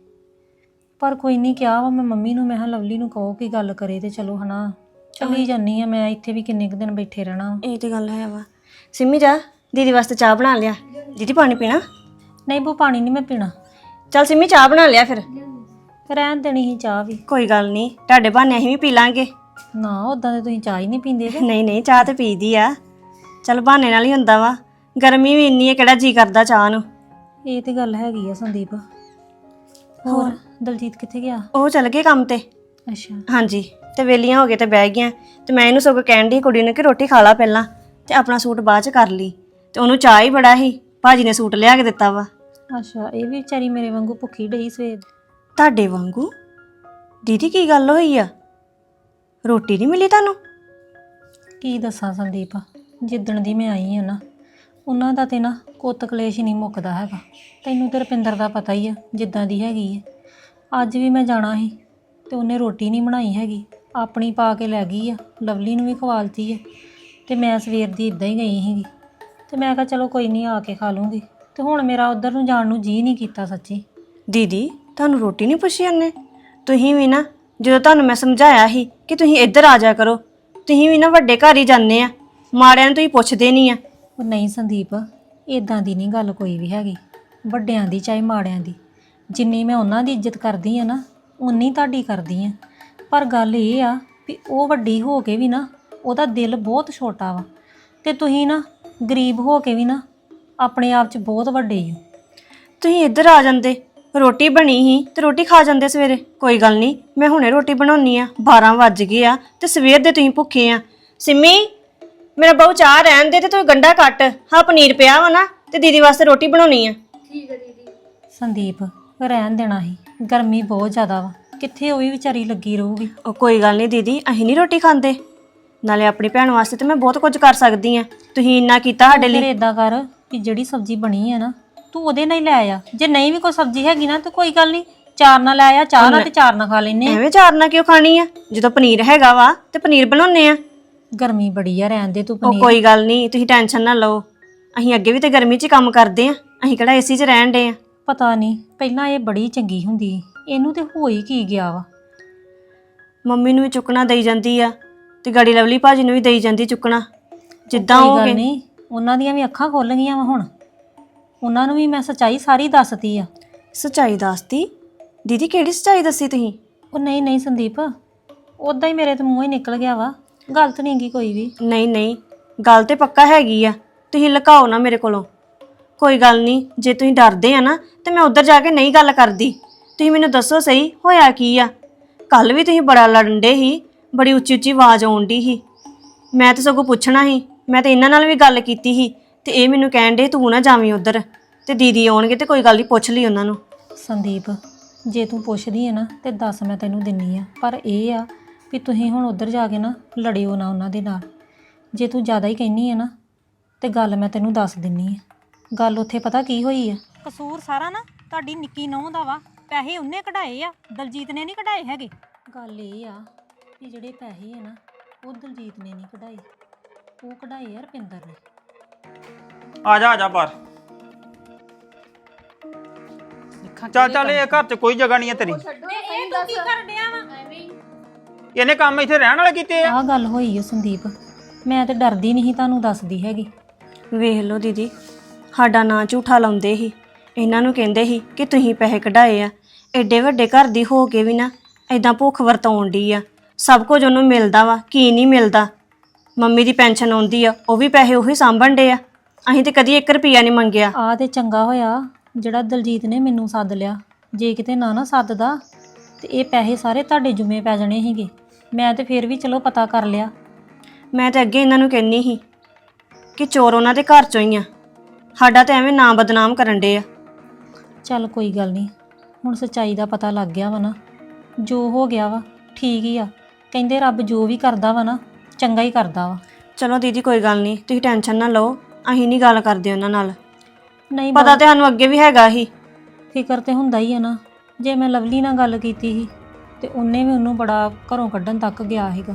ਪਰ ਕੋਈ ਨਹੀਂ ਕਿਹਾ ਵਾ ਮੈਂ ਮੰਮੀ ਨੂੰ ਮੈਂ ਕਿਹਾ ਲਵਲੀ ਨੂੰ ਕਹੋ ਕਿ ਗੱਲ ਕਰੇ ਤੇ ਚਲੋ ਹਨਾ। ਚਲੀ ਜਾਨੀ ਆ ਮੈਂ ਇੱਥੇ ਵੀ ਕਿੰਨੇ ਕੁ ਦਿਨ ਬੈਠੇ ਰਹਿਣਾ ਵਾ। ਇਹ ਤੇ ਗੱਲ ਹੈ ਵਾ। ਸਿੰਮੀ ਜਾ ਦੀਦੀ ਵਾਸਤੇ ਚਾਹ ਬਣਾ ਲਿਆ। ਦੀਦੀ ਪਾਣੀ ਪੀਣਾ? ਨਹੀਂ ਬੋ ਪਾਣੀ ਨਹੀਂ ਮੈਂ ਪੀਣਾ। ਚੱਲ ਸਿੰਮੀ ਚਾਹ ਬਣਾ ਲਿਆ ਫਿਰ। ਰਹਿਣ ਦੇਣੀ ਸੀ ਚਾਹ ਵੀ। ਕੋਈ ਗੱਲ ਨਹੀਂ ਤੁਹਾਡੇ ਬਹਾਨੇ ਅਸੀਂ ਵੀ ਪੀ ਲਾਂਗੇ। ਨਾ ਉਦਾਂ ਤੇ ਤੁਸੀਂ ਚਾਹ ਹੀ ਨਹੀਂ ਪੀਂਦੇ। ਤੇ ਨਹੀਂ ਨਹੀਂ ਚਾਹ ਤੇ ਪੀਦੀ ਆ। ਚੱਲ ਬਹਾਨੇ ਨਾਲ ਹੀ ਹੁੰਦਾ ਵਾ। ਗਰਮੀ ਵੀ ਇੰਨੀ ਹੈ ਕਿਹੜਾ ਜੀ ਕਰਦਾ ਚਾਹ ਨੂੰ? ਇਹ ਤੇ ਗੱਲ ਹੈਗੀ ਆ ਸੰਦੀਪ। ਹੋਰ? ਦਲਜੀਤ ਕਿੱਥੇ ਗਿਆ? ਉਹ ਚੱਲ ਗਏ ਕੰਮ ਤੇ। ਅੱਛਾ। ਹਾਂਜੀ ਤੇ ਵੇਲੀਆਂ ਹੋ ਗਏ ਤੇ ਬਹਿ ਗਈਆਂ। ਤੇ ਮੈਂ ਇਹਨੂੰ ਸਗੋਂ ਕਹਿਣ ਦੀ ਕੁੜੀ ਨੂੰ ਕਿ ਰੋਟੀ ਖਾ ਲਾ ਪਹਿਲਾਂ ਤੇ ਆਪਣਾ ਸੂਟ ਬਾਅਦ ਚ ਕਰ ਲਈ। ਤੇ ਉਹਨੂੰ ਚਾਹ ਹੀ ਬੜਾ ਸੀ ਭਾਜੀ ਨੇ ਸੂਟ ਲਿਆ ਕੇ ਦਿੱਤਾ ਵਾ। ਅੱਛਾ ਇਹ ਵੀ ਵਿਚਾਰੀ ਮੇਰੇ ਵਾਂਗੂ ਭੁੱਖੀ ਡਈ ਸਵੇਰ। ਦੀ। ਤੁਹਾਡੇ ਵਾਂਗੂ? ਦੀਦੀ ਕੀ ਗੱਲ ਹੋਈ ਆ? ਰੋਟੀ ਨਹੀਂ ਮਿਲੀ ਤੁਹਾਨੂੰ? ਕੀ ਦੱਸਾਂ ਸੰਦੀਪ ਜਿੱਦਣ ਦੀ ਮੈਂ ਆਈ ਆ ਨਾ ਉਹਨਾਂ ਦਾ ਤੇ ਨਾ ਕੁੱਤ ਕਲੇਸ਼ ਨਹੀਂ ਮੁੱਕਦਾ ਹੈਗਾ। ਤੈਨੂੰ ਤੇ ਰੁਪਿੰਦਰ ਦਾ ਪਤਾ ਹੀ ਆ, ਜਿੱਦਾਂ ਦੀ ਹੈਗੀ ਹੈ ਅੱਜ ਵੀ ਮੈਂ ਜਾਣਾ ਸੀ ਤੇ ਉਹਨੇ ਰੋਟੀ ਨਹੀਂ ਬਣਾਈ ਹੈਗੀ। ਆਪਣੀ ਪਾ ਕੇ ਲੈ ਗਈ ਆ, ਲਵਲੀ ਨੂੰ ਵੀ ਖਵਾਲਤੀ ਆ। ਤੇ ਮੈਂ ਸਵੇਰ ਦੀ ਇਦਾਂ ਹੀ ਗਈ ਸੀਗੀ। ਤੇ ਮੈਂ ਕਿਹਾ ਚਲੋ ਕੋਈ ਨਹੀਂ ਆ ਕੇ ਖਾ ਲੂੰਗੀ। ਤੇ ਹੁਣ ਮੇਰਾ ਉਧਰ ਨੂੰ ਜਾਣ ਨੂੰ ਜੀ ਨਹੀਂ ਕੀਤਾ ਸੱਚੀ। ਦੀਦੀ, ਤੁਹਾਨੂੰ ਰੋਟੀ ਨਹੀਂ ਪੁੱਛੀ ਉਹਨੇ? ਤੁਸੀਂ ਵੀ ਨਾ, ਜਦੋਂ ਤੁਹਾਨੂੰ ਮੈਂ ਸਮਝਾਇਆ ਸੀ ਕਿ ਤੁਸੀਂ ਇੱਧਰ ਆ ਜਾਇਆ ਕਰੋ, ਤੁਸੀਂ ਵੀ ਨਾ ਵੱਡੇ ਘਰ ਹੀ ਜਾਂਦੇ ਆ। ਮਾੜਿਆਂ ਨੂੰ ਤੁਸੀਂ ਪੁੱਛਦੇ ਨਹੀਂ ਆ। ਉਹ ਨਹੀਂ ਸੰਦੀਪ ਇਦਾਂ ਦੀ ਨਹੀਂ ਗੱਲ ਕੋਈ ਵੀ ਹੈਗੀ। ਵੱਡਿਆਂ ਦੀ ਚਾਹੇ ਮਾੜਿਆਂ ਦੀ। ਜਿੰਨੀ ਮੈਂ ਉਹਨਾਂ ਦੀ ਇੱਜ਼ਤ ਕਰਦੀ ਆ ਨਾ ਉਨੀ ਤੁਹਾਡੀ ਕਰਦੀ ਆ। ਪਰ ਗੱਲ ਇਹ ਆ ਵੀ ਉਹ ਵੱਡੀ ਹੋ ਕੇ ਵੀ ਨਾ, ਉਹਦਾ ਦਿਲ ਬਹੁਤ ਛੋਟਾ ਵਾ। ਤੇ ਤੁਸੀਂ ਨਾ ਗਰੀਬ ਹੋ ਕੇ ਵੀ ਨਾ, ਆਪਣੇ ਆਪ 'ਚ ਬਹੁਤ ਵੱਡੇ ਹੋ। ਤੁਸੀਂ ਇੱਧਰ ਆ ਜਾਂਦੇ, ਰੋਟੀ ਬਣੀ ਸੀ ਤੇ ਰੋਟੀ ਖਾ ਜਾਂਦੇ ਸਵੇਰੇ। ਕੋਈ ਗੱਲ ਨਹੀਂ, ਮੈਂ ਹੁਣੇ ਰੋਟੀ ਬਣਾਉਣੀ ਆ 12 ਵੱਜ ਗਏ ਆ ਤੇ ਸਵੇਰ ਦੇ ਤੁਸੀਂ ਭੁੱਖੇ ਆ। ਸਿੰਮੀ ਮੇਰਾ ਬਹੁ ਚਾਹ ਰਹਿਣ ਦੇ ਤੇ ਤੂੰ ਗੰਡਾ ਕੱਟ। ਹਾਂ ਪਨੀਰ ਪਿਆ ਵਾ ਨਾ ਤੇ ਦੀਦੀ ਵਾਸਤੇ ਰੋਟੀ ਬਣਾਉਣੀ ਆ। ਸੰਦੀਪ ਰਹਿਣ ਦੇਣਾ ਸੀ। ਗਰਮੀ ਬਹੁਤ ਜ਼ਿਆਦਾ ਵਾ। ਕਿੱਥੇ ਉਹ ਵੀ ਵਿਚਾਰੀ ਲੱਗੀ ਰਹੂਗੀ? ਉਹ ਕੋਈ ਗੱਲ ਨਹੀਂ ਦੀਦੀ ਅਸੀਂ ਨਹੀਂ ਰੋਟੀ ਖਾਂਦੇ। ਨਾਲੇ ਆਪਣੀ ਭੈਣ ਵਾਸਤੇ ਤੇ ਮੈਂ ਬਹੁਤ ਕੁਝ ਕਰ ਸਕਦੀ ਆ। ਤੁਸੀਂ ਇੰਨਾ ਕੀਤਾ ਸਾਡੇ ਫਿਰ ਲਈ ਇਦਾਂ ਕਰ ਵੀ ਜਿਹੜੀ ਸਬਜ਼ੀ ਬਣੀ ਆ ਨਾ ਤੂੰ ਉਹਦੇ ਨਾਲ ਹੀ ਲੈ ਆ। ਜੇ ਨਹੀਂ ਵੀ ਕੋਈ ਸਬਜ਼ੀ ਹੈਗੀ ਨਾ ਤੇ ਕੋਈ ਗੱਲ ਨਹੀਂ। ਚਾਰ ਨਾਲ ਲੈ ਆ ਚਾਹ ਨਾਲ ਤੇ ਚਾਰ ਨਾਲ ਖਾ ਲੈਨੇ ਆ। ਐਵੇਂ ਚਾਰਨਾ ਕਿਉਂ ਖਾਣੀ ਆ? ਜਦੋਂ ਪਨੀਰ ਹੈਗਾ ਵਾ ਤੇ ਪਨੀਰ ਬਣਾਉਣੇ ਆ। ਗਰਮੀ ਬੜੀ ਆ ਰਹਿਣ ਦੇ ਤੂੰ ਉਹ ਪਨੀਰ ਕੋਈ ਗੱਲ ਨਹੀਂ ਤੁਸੀਂ ਟੈਨਸ਼ਨ ਨਾ ਲਓ। ਅਸੀਂ ਅੱਗੇ ਵੀ ਤੇ ਗਰਮੀ 'ਚ ਹੀ ਕੰਮ ਕਰਦੇ ਆ। ਅਸੀਂ ਕਿਹੜਾ ਏਸੀ 'ਚ ਰਹਿਣ ਦੇ ਆ। ਪਤਾ ਨਹੀਂ ਪਹਿਲਾਂ ਇਹ ਬੜੀ ਚੰਗੀ ਹੁੰਦੀ ਸੀ। ਇਹਨੂੰ ਤੇ ਹੋ ਹੀ ਕੀ ਗਿਆ ਵਾ? ਮੰਮੀ ਨੂੰ ਵੀ ਚੁੱਕਣਾ ਦੇਈ ਜਾਂਦੀ ਆ ਤੇ ਗਾੜੀ ਲਵਲੀ ਭਾਜੀ ਨੂੰ ਵੀ ਦੇਈ ਜਾਂਦੀ ਚੁੱਕਣਾ। ਜਿੱਦਾਂ ਕੋਈ ਉਹ ਗੱਲ ਕਹਿੰ- ਨਹੀਂ ਉਹਨਾਂ ਦੀਆਂ ਵੀ ਅੱਖਾਂ ਖੁੱਲ ਗਈਆਂ ਵਾ ਹੁਣ। ਉਹਨਾਂ ਨੂੰ ਵੀ ਮੈਂ ਸੱਚਾਈ ਸਾਰੀ ਦੱਸਤੀ ਆ। ਸੱਚਾਈ ਦੱਸਦੀ ਦੀਦੀ ਕਿਹੜੀ ਸੱਚਾਈ ਦੱਸੀ ਤੁਸੀਂ? ਉਹ ਨਹੀਂ ਨਹੀਂ ਸੰਦੀਪ ਉਦਾਂ ਹੀ ਮੇਰੇ ਤੇ ਮੂੰਹੋਂ ਹੀ ਨਿਕਲ ਗਿਆ ਵਾ। ਗਲਤ ਨਹੀਂ ਗੀ ਕੋਈ ਵੀ। ਨਹੀਂ ਨਹੀਂ ਗੱਲ ਤੇ ਪੱਕਾ ਹੈਗੀ ਆ। ਤੁਸੀਂ ਲੁਕਾਓ ਨਾ ਮੇਰੇ ਕੋਲੋਂ। ਕੋਈ ਗੱਲ ਨਹੀਂ ਜੇ ਤੁਸੀਂ ਡਰਦੇ ਆ ਨਾ ਤੇ ਮੈਂ ਉੱਧਰ ਜਾ ਕੇ ਨਹੀਂ ਗੱਲ ਕਰਦੀ। ਤੁਸੀਂ ਮੈਨੂੰ ਦੱਸੋ ਸਹੀ ਹੋਇਆ ਕੀ ਆ? ਕੱਲ ਵੀ ਤੁਸੀਂ ਬੜਾ ਲੜਨ ਡੇ ਸੀ ਬੜੀ ਉੱਚੀ ਉੱਚੀ ਆਵਾਜ਼ ਆਉਣ ਡਈ ਸੀ। ਮੈਂ ਤਾਂ ਸਗੋਂ ਪੁੱਛਣਾ ਸੀ ਮੈਂ ਤੇ ਇਹਨਾਂ ਨਾਲ ਵੀ ਗੱਲ ਕੀਤੀ ਸੀ ਤੇ ਇਹ ਮੈਨੂੰ ਕਹਿਣ ਡੇ ਤੂੰ ਨਾ ਜਾਵੀਂ ਉੱਧਰ ਤੇ ਦੀਦੀ ਆਉਣਗੇ ਤੇ ਕੋਈ ਗੱਲ ਨਹੀਂ ਪੁੱਛ ਲਈ ਉਹਨਾਂ ਨੂੰ। ਸੰਦੀਪ ਜੇ ਤੂੰ ਪੁੱਛਦੀ ਹੈ ਨਾ ਤੇ ਦੱਸ ਮੈਂ ਤੈਨੂੰ ਦਿੰਨੀ ਆ। ਪਰ ਇਹ ਆ ਵੀ ਤੁਸੀਂ ਹੁਣ ਉੱਧਰ ਜਾ ਕੇ ਨਾ ਲੜਿਓ ਨਾ ਉਹਨਾਂ ਦੇ ਨਾਲ। ਜੇ ਤੂੰ ਜ਼ਿਆਦਾ ਹੀ ਕਹਿਨੀ ਆ ਨਾ ਤੇ ਗੱਲ ਮੈਂ ਤੈਨੂੰ ਦੱਸ ਦਿੰਨੀ ਆ। ਗੱਲ ਉੱਥੇ ਪਤਾ ਕੀ ਹੋਈ ਆ? ਕਸੂਰ ਸਾਰਾ ਨਾ ਤੁਹਾਡੀ ਨਿੱਕੀ ਨੌਂ ਦਾ ਵਾ। ਪੈਸੇ ਉਹਨੇ ਕਢਾਏ ਆ ਦਲਜੀਤ ਨੇ ਨਹੀਂ ਕਢਾਏ ਹੈਗੇ। ਗੱਲ ਇਹ ਆ ਵੀ ਜਿਹੜੇ ਪੈਸੇ ਆ ਨਾ ਉਹ ਦਲਜੀਤ ਨੇ ਨਹੀਂ ਕਢਾਏ। ਉਹ ਕਢਾਏ ਆ ਰਪਿੰਦਰ ਨੇ। ਆ ਜਾ ਆ ਜਾ ਬਾਹਰ। ਚੱਲ ਚੱਲ ਇਹ ਘਰ 'ਚ ਕੋਈ ਜਗ੍ਹਾ ਨਹੀਂ ਹੈ ਤੇਰੀ। ਇਹਨੇ ਕੰਮ ਇੱਥੇ ਰਹਿਣ ਵਾਲੇ ਕੀਤੇ ਆ? ਆਹ ਗੱਲ ਹੋਈ ਓ ਸੰਦੀਪ। ਮੈਂ ਤੇ ਡਰਦੀ ਨਹੀਂ ਸੀ ਤੁਹਾਨੂੰ ਦੱਸਦੀ ਹੈਗੀ। ਵੇਖ ਲਓ ਦੀਦੀ ਸਾਡਾ ਨਾਂ ਝੂਠਾ ਲਾਉਂਦੇ ਸੀ। ਇਹਨਾਂ ਨੂੰ ਕਹਿੰਦੇ ਸੀ ਕਿ ਤੁਸੀਂ ਪੈਸੇ ਕਢਾਏ ਆ। ਐਡੇ ਵੱਡੇ ਘਰ ਦੀ ਹੋ ਕੇ ਵੀ ਨਾ ਐਦਾਂ ਭੁੱਖ ਵਰਤਾਉਣ ਦੀ ਆ। ਸਭ ਕੁਝ ਉਹਨੂੰ ਮਿਲਦਾ ਵਾ ਕੀ ਨਹੀਂ ਮਿਲਦਾ। ਮੰਮੀ ਦੀ ਪੈਨਸ਼ਨ ਆਉਂਦੀ ਆ ਉਹ ਵੀ ਪੈਸੇ ਉਹੀ ਸਾਂਭਣ ਡੇ ਆ। ਅਸੀਂ ਤੇ ਕਦੀ 1 ਰੁਪਿਆ ਨਹੀਂ ਮੰਗਿਆ। ਆ ਤੇ ਚੰਗਾ ਹੋਇਆ ਜਿਹੜਾ ਦਲਜੀਤ ਨੇ ਮੈਨੂੰ ਸੱਦ ਲਿਆ। ਜੇ ਕਿਤੇ ਨਾ ਨਾ ਸੱਦਦਾ ਤੇ ਇਹ ਪੈਸੇ ਸਾਰੇ ਤੁਹਾਡੇ ਜੁਮੇ ਪੈ ਜਾਣੇ ਸੀਗੇ। ਮੈਂ ਤੇ ਫੇਰ ਵੀ ਚਲੋ ਪਤਾ ਕਰ ਲਿਆ। ਮੈਂ ਤੇ ਅੱਗੇ ਇਹਨਾਂ ਨੂੰ ਕਹਿੰਨੀ ਸੀ ਕਿ ਚੋਰ ਉਹਨਾਂ ਦੇ ਘਰ ਚੋਂ ਹੀ ਆ। ਸਾਡਾ ਤੇ ਐਵੇਂ ਨਾਂ ਬਦਨਾਮ ਕਰਨ ਡੇ ਆ। ਚੱਲ ਕੋਈ ਗੱਲ ਨਹੀਂ ਹੁਣ ਸੱਚਾਈ ਦਾ ਪਤਾ ਲੱਗ ਗਿਆ ਵਾ ਨਾ। ਜੋ ਹੋ ਗਿਆ ਵਾ ਠੀਕ ਹੀ ਆ। ਕਹਿੰਦੇ ਰੱਬ ਜੋ ਵੀ ਕਰਦਾ ਵਾ ਨਾ ਚੰਗਾ ਹੀ ਕਰਦਾ ਵਾ। ਚਲੋ ਦੀਦੀ ਕੋਈ ਗੱਲ ਨਹੀਂ ਤੁਸੀਂ ਟੈਨਸ਼ਨ ਨਾ ਲਓ ਅਸੀਂ ਨਹੀਂ ਗੱਲ ਕਰਦੇ ਉਹਨਾਂ ਨਾਲ। ਨਹੀਂ ਪਤਾ ਤੇ ਸਾਨੂੰ ਅੱਗੇ ਵੀ ਹੈਗਾ ਹੀ ਫਿਕਰ ਤੇ ਹੁੰਦਾ ਹੀ ਆ ਨਾ। ਜੇ ਮੈਂ ਲਵਲੀ ਨਾਲ ਗੱਲ ਕੀਤੀ ਸੀ ਤੇ ਉਹਨੇ ਵੀ ਉਹਨੂੰ ਬੜਾ ਘਰੋਂ ਕੱਢਣ ਤੱਕ ਗਿਆ ਸੀਗਾ।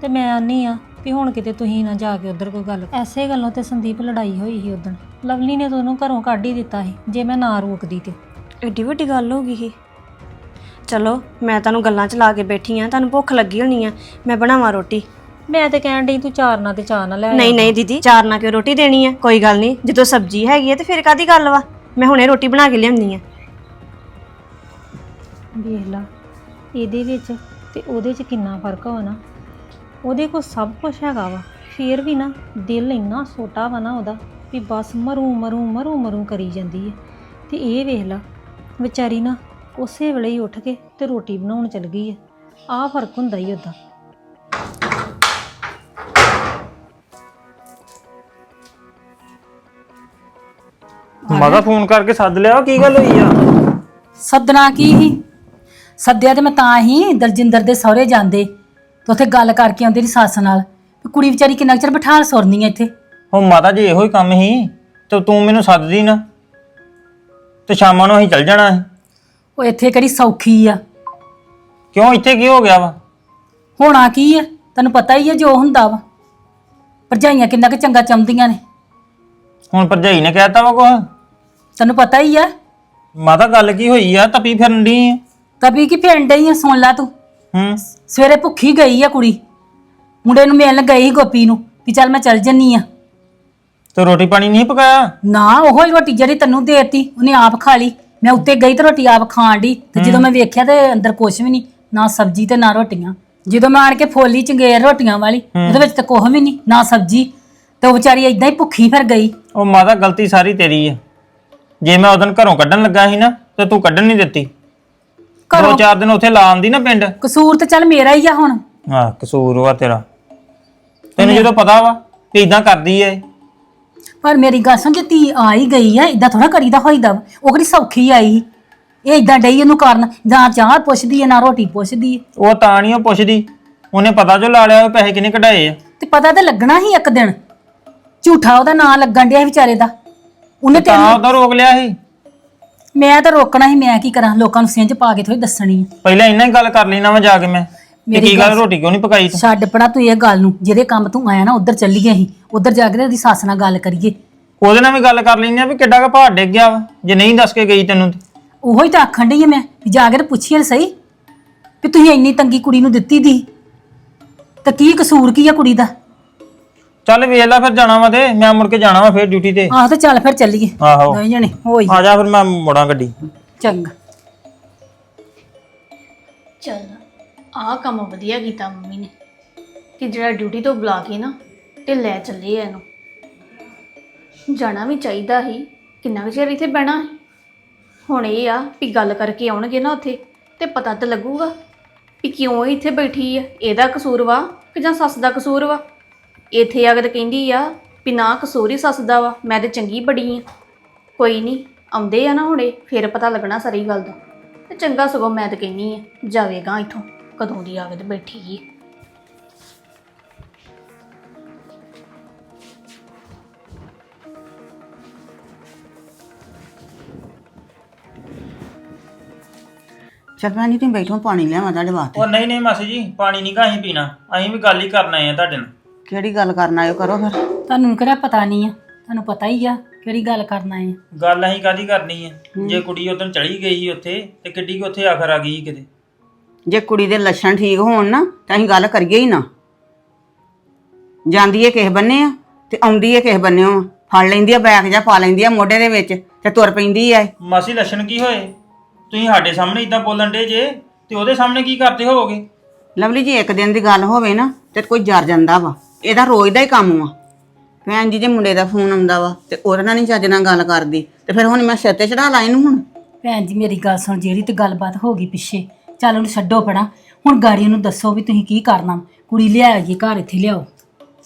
ਤੇ ਮੈਂ ਆਨੀ ਆ ਵੀ ਹੁਣ ਕਿਤੇ ਤੁਸੀਂ ਨਾ ਜਾ ਕੇ ਉਧਰ ਕੋਈ ਗੱਲ ਐਸੇ ਗੱਲੋਂ ਤੇ ਸੰਦੀਪ ਲੜਾਈ ਹੋਈ ਸੀ ਉਦੋਂ ਲਵਲੀ ਨੇ ਤਾਂ ਉਹਨੂੰ ਘਰੋਂ ਕੱਢ ਹੀ ਦਿੱਤਾ ਸੀ ਜੇ ਮੈਂ ਨਾ ਰੋਕਦੀ ਤੇ। ਏਡੀ ਵੱਡੀ ਗੱਲ ਹੋ ਗਈ ਸੀ। ਚਲੋ ਮੈਂ ਤੁਹਾਨੂੰ ਗੱਲਾਂ 'ਚ ਲਾ ਕੇ ਬੈਠੀ ਆ ਤੁਹਾਨੂੰ ਭੁੱਖ ਲੱਗੀ ਹੋਣੀ ਆ ਮੈਂ ਬਣਾਵਾਂ ਰੋਟੀ। ਮੈਂ ਤੇ ਕਹਿਣ ਡਈ ਤੂੰ ਚਾਰ ਨਾ ਤੇ ਚਾਹ ਨਾ ਲੈ ਨਹੀਂ ਨਹੀਂ ਦੀਦੀ ਚਾਰ ਨਾ ਕਿਉਂ ਰੋਟੀ ਦੇਣੀ ਆ? ਕੋਈ ਗੱਲ ਨਹੀਂ ਜਦੋਂ ਸਬਜ਼ੀ ਹੈਗੀ ਆ ਤੇ ਫਿਰ ਕਾਦੀ ਗੱਲ ਵਾ? ਮੈਂ ਹੁਣੇ ਰੋਟੀ ਬਣਾ ਕੇ ਲਿਆਉਂਦੀ ਆ। ਵੇਖ ਲਾ ਇਹਦੇ ਵਿੱਚ ਤੇ ਉਹਦੇ 'ਚ ਕਿੰਨਾ ਫ਼ਰਕ ਵਾ ਨਾ। ਉਹਦੇ ਕੋਲ ਸਭ ਕੁਝ ਹੈਗਾ ਵਾ। ਫੇਰ ਵੀ ਨਾ ਦਿਲ ਇੰਨਾ ਛੋਟਾ ਵਾ ਨਾ ਉਹਦਾ ਵੀ ਬਸ ਮਰੂ ਮਰੂ ਮਰੂ ਮਰੂ ਕਰੀ ਜਾਂਦੀ ਹੈ ਤੇ ਇਹ ਵੇਖ ਲਾ ਵਿਚਾਰੀ ਨਾ ਉਸੇ ਵੇਲੇ ਹੀ ਉੱਠ ਕੇ ਤੇ ਰੋਟੀ ਬਣਾਉਣ ਚਲ ਗਈ ਹੈ ਆਹ ਫ਼ਰਕ ਹੁੰਦਾ ਹੀ ਉਹਦਾ ਮਾਦਾ ਫੋਨ ਕਰਕੇ ਸੱਦ ਲਿਆ ਕੀ ਗੱਲ ਹੋਈ ਆ? ਸੱਦਣਾ ਕੀ ਹੀ ਸੱਦਿਆ ਤੇ ਮੈਂ ਤਾਂ ਹੀ ਦਲਜਿੰਦਰ ਦੇ ਸਹੁਰੇ ਜਾਂਦੇ। ਤੇ ਉੱਥੇ ਗੱਲ ਕਰਕੇ ਆਉਂਦੇ ਦੀ ਸੱਸ ਨਾਲ। ਵੀ ਕੁੜੀ ਵਿਚਾਰੀ ਕਿੰਨਾ ਕੁ ਚਿਰ ਬਿਠਾਲ ਸੁਰਨੀ ਐ ਇੱਥੇ। ਉਹ ਮਾਤਾ ਜੀ ਇਹੋ ਹੀ ਕੰਮ ਹੀ। ਤੇ ਤੂੰ ਮੈਨੂੰ ਸੱਦਦੀ ਨਾ। ਤੇ ਸ਼ਾਮਾਂ ਨੂੰ ਅਸੀਂ ਚੱਲ ਜਾਣਾ ਸੀ। ਉਹ ਇੱਥੇ ਕਿਹੜੀ ਸੌਖੀ ਆ। ਕਿਉਂ ਇੱਥੇ ਕੀ ਹੋ ਗਿਆ ਵਾ? ਹੋਣਾ ਕੀ ਆ? ਤੈਨੂੰ ਪਤਾ ਹੀ ਆ ਜੋ ਹੁੰਦਾ ਵਾ। ਭਰਜਾਈਆਂ ਕਿੰਨਾ ਕੁ ਚੰਗਾ ਚਾਹੁੰਦੀਆਂ ਨੇ। ਹੁਣ ਭਰਜਾਈ ਨੇ ਕਹਿਤਾ ਵਾ ਕੁਛ। ਤੈਨੂੰ ਪਤਾ ਹੀ ਆ। ਮਾਤਾ ਗੱਲ ਕੀ ਹੋਈ ਆ? ਤਪੀ ਫਿਰਨ ਦੀ ਤਬੀ ਕੀ ਫਿਰਨ ਡਈ ਆ? ਸੁਣ ਲੈ ਤੂੰ। ਹੂੰ। ਸਵੇਰੇ ਭੁੱਖੀ ਗਈ ਆ ਕੁੜੀ। ਮੁੰਡੇ ਨੂੰ ਮਿਲਣ ਗਈ ਗੋਪੀ ਨੂੰ ਵੀ ਚੱਲ ਮੈਂ ਚੱਲ ਜੰਨੀ ਆ। ਤੇ ਰੋਟੀ ਪਾਣੀ ਨਹੀਂ ਪਕਾਇਆ? ਨਾ ਉਹ ਹੀ ਰੋਟੀ ਜਿਹੜੀ ਤੈਨੂੰ ਦੇਤੀ ਉਹਨੇ ਆਪ ਖਾ ਲਈ। ਮੈਂ ਉੱਤੇ ਗਈ ਤੇ ਰੋਟੀ ਆਪ ਖਾਣ ਦੀ ਤੇ ਜਦੋਂ ਮੈਂ ਵੇਖਿਆ ਤੇ ਅੰਦਰ ਕੁਛ ਵੀ ਨਹੀਂ ਨਾ ਸਬਜ਼ੀ ਤੇ ਨਾ ਰੋਟੀਆਂ। ਜਦੋਂ ਮੈਂ ਆਣ ਕੇ ਫੋਲੀ ਚੰਗੇਰ ਰੋਟੀਆਂ ਵਾਲੀ ਉਹਦੇ ਵਿੱਚ ਤਾਂ ਕੁਛ ਵੀ ਨਹੀਂ ਨਾ ਸਬਜ਼ੀ। ਤੇ ਉਹ ਵਿਚਾਰੀ ਇਦਾਂ ਹੀ ਭੁੱਖੀ ਫਿਰ ਗਈ। ਉਹ ਮਾਤਾ ਗਲਤੀ ਸਾਰੀ ਤੇਰੀ ਆ। ਜੇ ਮੈਂ ਉਦੋਂ ਘਰੋਂ ਕੱਢਣ ਲੱਗਾ ਸੀ ਨਾ ਤੇ ਤੂੰ ਕੱਢਣ ਨਹੀਂ ਦਿੱਤੀ। ਦੋ ਘਰੋਂ ਚਾਰ ਦਿਨ ਉੱਥੇ ਲਾ ਆਂਦੀ ਨਾ ਪਿੰਡ। ਕਸੂਰ ਤੇ ਚੱਲ ਮੇਰਾ ਹੀ ਆ ਹੁਣ। ਹਾਂ ਕਸੂਰ ਵਾ ਤੇਰਾ। ਤੈਨੂੰ ਜਦੋਂ ਪਤਾ ਵਾ ਕਿ ਇਦਾਂ ਕਰਦੀ ਐ ਪਰ ਮੇਰੀ ਗੱਲ ਸੁਣ ਜੇ ਧੀ ਆ ਹੀ ਗਈ ਆ ਇਦਾਂ ਥੋੜਾ ਕਰੀਦਾ ਹੋਈਦਾ ਵਾ। ਉਹ ਕਿਹੜੀ ਸੌਖੀ ਆਈ। ਇਹ ਇਦਾਂ ਡਈ ਉਹਨੂੰ ਕਰਨ। ਜਾਂ ਚਾਹ ਪੁੱਛਦੀ ਹੈ ਨਾ ਰੋਟੀ ਪੁੱਛਦੀ ਉਹ ਤਾਂ ਨਹੀਂ ਉਹ ਪੁੱਛਦੀ। ਉਹਨੇ ਪਤਾ ਜੋ ਲਾ ਲਿਆ ਉਹ ਪੈਸੇ ਕਿੰਨੇ ਕਢਾਏ ਆ। ਤੇ ਪਤਾ ਤੇ ਲੱਗਣਾ ਹੀ ਇੱਕ ਦਿਨ। ਝੂਠਾ ਉਹਦਾ ਨਾਂ ਲੱਗਣ ਡਿਆ ਸੀ ਵਿਚਾਰੇ ਦਾ। ਉਹਨੇ ਤੇ ਤਾਂ ਉਹਦਾ ਰੋਕ ਲਿਆ ਸੀ। ਮੈਂ ਤਾਂ ਰੋਕਣਾ ਸੀ ਮੈਂ ਕੀ ਕਰਾਂ? ਲੋਕਾਂ ਨੂੰ ਸਿੰਝ ਪਾ ਕੇ ਥੋੜੀ ਦੱਸਣੀ ਆ। ਪਹਿਲਾਂ ਇਹਨਾਂ ਹੀ ਗੱਲ ਕਰ ਲੈਣਾ ਵਾ ਜਾ ਕੇ ਮੈਂ। ਮੇਰੀ ਕੀ ਗੱਲ ਗੱਲ- ਰੋਟੀ ਕਿਉਂ ਨਹੀਂ ਪਕਾਈ ਤੂੰ? ਛੱਡ ਪੜਾ ਤੂੰ ਇਹ ਗੱਲ ਨੂੰ। ਜਿਹਦੇ ਕੰਮ ਤੂੰ ਆਇਆ ਨਾ ਉਧਰ ਚੱਲੀਏ ਅਸੀਂ। ਉਧਰ ਜਾ ਕੇ ਉਹਦੀ ਸੱਸ ਨਾਲ ਗੱਲ ਕਰੀਏ। ਉਹਦੇ ਨਾਲ ਵੀ ਗੱਲ ਕਰ ਲੈਂਦੇ ਆ ਵੀ ਕਿੱਡਾ ਕੁ ਭਾਰ ਡਿੱਗ ਗਿਆ ਵਾ। ਜੇ ਨਹੀਂ ਦੱਸ ਕੇ ਗਈ ਤੈਨੂੰ ਤੇ। ਉਹੋ ਹੀ ਤਾਂ ਆਖਣ ਡਈ ਆ ਮੈਂ ਵੀ ਜਾ ਕੇ ਤੇ ਪੁੱਛੀਏ ਸਹੀ। ਵੀ ਤੁਸੀਂ ਇੰਨੀ ਤੰਗੀ ਕੁੜੀ ਨੂੰ ਦਿੱਤੀ ਦੀ। ਤਾਂ ਕੀ ਕਸੂਰ ਕੀ ਆ ਕੁੜੀ ਦਾ? ਚੱਲ ਵੇਖ ਲੈ ਫਿਰ ਜਾਣਾ ਵਾ ਤੇ ਮੈਂ ਮੁੜ ਕੇ ਜਾਣਾ ਵਾ ਫਿਰ ਡਿਊਟੀ ਤੇ। ਆਹ ਤੇ ਚੱਲ ਫਿਰ ਚੱਲੀਏ। ਆਹੋ। ਦੋਵੇਂ ਜਣੇ ਹੋਈ ਆ ਜਾ ਫਿਰ ਮੈਂ ਮੋੜਾਂ ਗੱਡੀ। ਚੰਗਾ। ਚੱਲ ਆਹ ਕੰਮ ਵਧੀਆ ਕੀਤਾ ਮੰਮੀ ਨੇ। ਕਿ ਜਿਹੜਾ ਡਿਊਟੀ ਤੋਂ ਬੁਲਾ ਕੇ ਨਾ ਤੇ ਲੈ ਚੱਲੇ ਆ ਇਹਨੂੰ। ਜਾਣਾ ਵੀ ਚਾਹੀਦਾ ਸੀ ਕਿੰਨਾ ਕੁ ਚਿਰ ਇੱਥੇ ਬਹਿਣਾ ਸੀ? ਹੁਣ ਇਹ ਆ ਵੀ ਗੱਲ ਕਰਕੇ ਆਉਣਗੇ ਨਾ ਉੱਥੇ ਤੇ ਪਤਾ ਤਾਂ ਲੱਗੂਗਾ ਵੀ ਕਿਉਂ ਇਹ ਇੱਥੇ ਬੈਠੀ ਆ ਇਹਦਾ ਕਸੂਰ ਵਾ ਕਿ ਜਾਂ ਸੱਸ ਦਾ ਕਸੂਰ ਵਾ? ਇੱਥੇ ਆ ਕੇ ਤਾਂ ਕਹਿੰਦੀ ਆ ਵੀ ਨਾ ਕਸੂਰ ਸੱਸ ਦਾ ਵਾ ਮੈਂ ਤੇ ਚੰਗੀ ਬੜੀ ਆ। ਕੋਈ ਨਹੀਂ ਆਉਂਦੇ ਆ ਨਾ ਹੁਣੇ ਫਿਰ ਪਤਾ ਲੱਗਣਾ ਸਾਰੀ ਗੱਲ ਦਾ। ਤੇ ਚੰਗਾ ਸਗੋਂ ਮੈਂ ਤਾਂ ਕਹਿੰਨੀ ਆ ਜਾਵੇਗਾ ਇੱਥੋਂ ਕਦੋਂ ਦੀ ਆ ਕੇ ਤੇ ਬੈਠੀ ਏ। ਚੱਲ ਭੈਣ ਜੀ ਤੁਸੀਂ ਬੈਠੋ ਪਾਣੀ ਲਿਆਵਾਂ ਤੁਹਾਡੇ ਵਾਸਤੇ। ਉਹ ਨਹੀਂ ਨਹੀਂ ਮਾਸੀ ਜੀ ਪਾਣੀ ਨਹੀਂ ਗਾ ਅਸੀਂ ਪੀਣਾ। ਅਸੀਂ ਵੀ ਗੱਲ ਹੀ ਕਰਨ ਆਏ ਆ ਤੁਹਾਡੇ ਨਾਲ। ਕਿਹੜੀ ਗੱਲ ਕਰਨ ਆਇਓ ਕਰੋ ਫਿਰ। ਤੁਹਾਨੂੰ ਕਿਹੜਾ ਪਤਾ ਨਹੀਂ ਆ? ਤੁਹਾਨੂੰ ਪਤਾ ਹੀ ਆ ਕਿਹੜੀ ਗੱਲ ਕਰਨਾ ਹੈ ਗੱਲ ਅਸੀਂ ਕਾਦੀ ਕਰਨੀ ਹੈ। ਜੇ ਕੁੜੀ ਉਦੋਂ ਚਲੀ ਗਈ ਸੀ ਉੱਥੇ ਤੇ ਕਿੱਡੀ ਕੁ ਉੱਥੇ ਆਖਰ ਆ ਗਈ ਕਿਤੇ? ਜੇ ਕੁੜੀ ਦੇ ਲੱਛਣ ਠੀਕ ਹੋਣ ਨਾ ਤਾਂ ਅਸੀਂ ਗੱਲ ਕਰੀਏ ਹੀ ਨਾ। ਜਾਂਦੀ ਏ ਕਿਸੇ ਬੰਨੇ ਆ ਤੇ ਆਉਂਦੀ ਏ ਕਿਸੇ ਬੰਨਿਓ ਆ। ਫੜ ਲੈਂਦੀ ਆ ਬੈਗ ਜਾਂ ਪਾ ਲੈਂਦੀ ਆ ਮੋਢੇ ਦੇ ਵਿੱਚ ਤੇ ਤੁਰ ਪੈਂਦੀ ਆ ਮਾਸੀ ਲੱਛਣ ਕੀ ਹੋਏ? ਤੁਸੀਂ ਸਾਡੇ ਸਾਹਮਣੇ ਇਦਾਂ ਬੋਲਣ ਦੇ ਜੇ ਤੇ ਉਹਦੇ ਸਾਹਮਣੇ ਕੀ ਕਰਦੇ ਹੋਵੋਗੇ? ਲਵਲੀ ਜੀ ਇੱਕ ਦਿਨ ਦੀ ਗੱਲ ਹੋਵੇ ਨਾ ਤੇ ਕੋਈ ਜਰ ਜਾਂਦਾ ਵਾ। ਇਹਦਾ ਰੋਜ਼ ਦਾ ਹੀ ਕੰਮ ਵਾ। ਭੈਣ ਜੀ ਜੇ ਮੁੰਡੇ ਦਾ ਫੋਨ ਆਉਂਦਾ ਵਾ ਤੇ ਉਹਦੇ ਨਾਲ ਨਹੀਂ ਚੱਜ ਨਾਲ ਗੱਲ ਕਰਦੀ ਤੇ ਫਿਰ ਹੁਣ ਮੈਂ ਸਿਰ ਤੇ ਚੜਾ ਲਾ ਇਹਨੂੰ ਹੁਣ। ਭੈਣ ਜੀ ਮੇਰੀ ਗੱਲ ਸੁਣ ਜਿਹੜੀ ਤੇ ਗੱਲਬਾਤ ਹੋ ਗਈ ਪਿੱਛੇ ਚੱਲ ਉਹਨੂੰ ਛੱਡੋ ਪੜਾ ਹੁਣ ਗਾੜੀ ਨੂੰ ਦੱਸੋ ਵੀ ਤੁਸੀਂ ਕੀ ਕਰਨਾ। ਕੁੜੀ ਲਿਆਈਏ ਘਰ ਇੱਥੇ ਲਿਆਓ।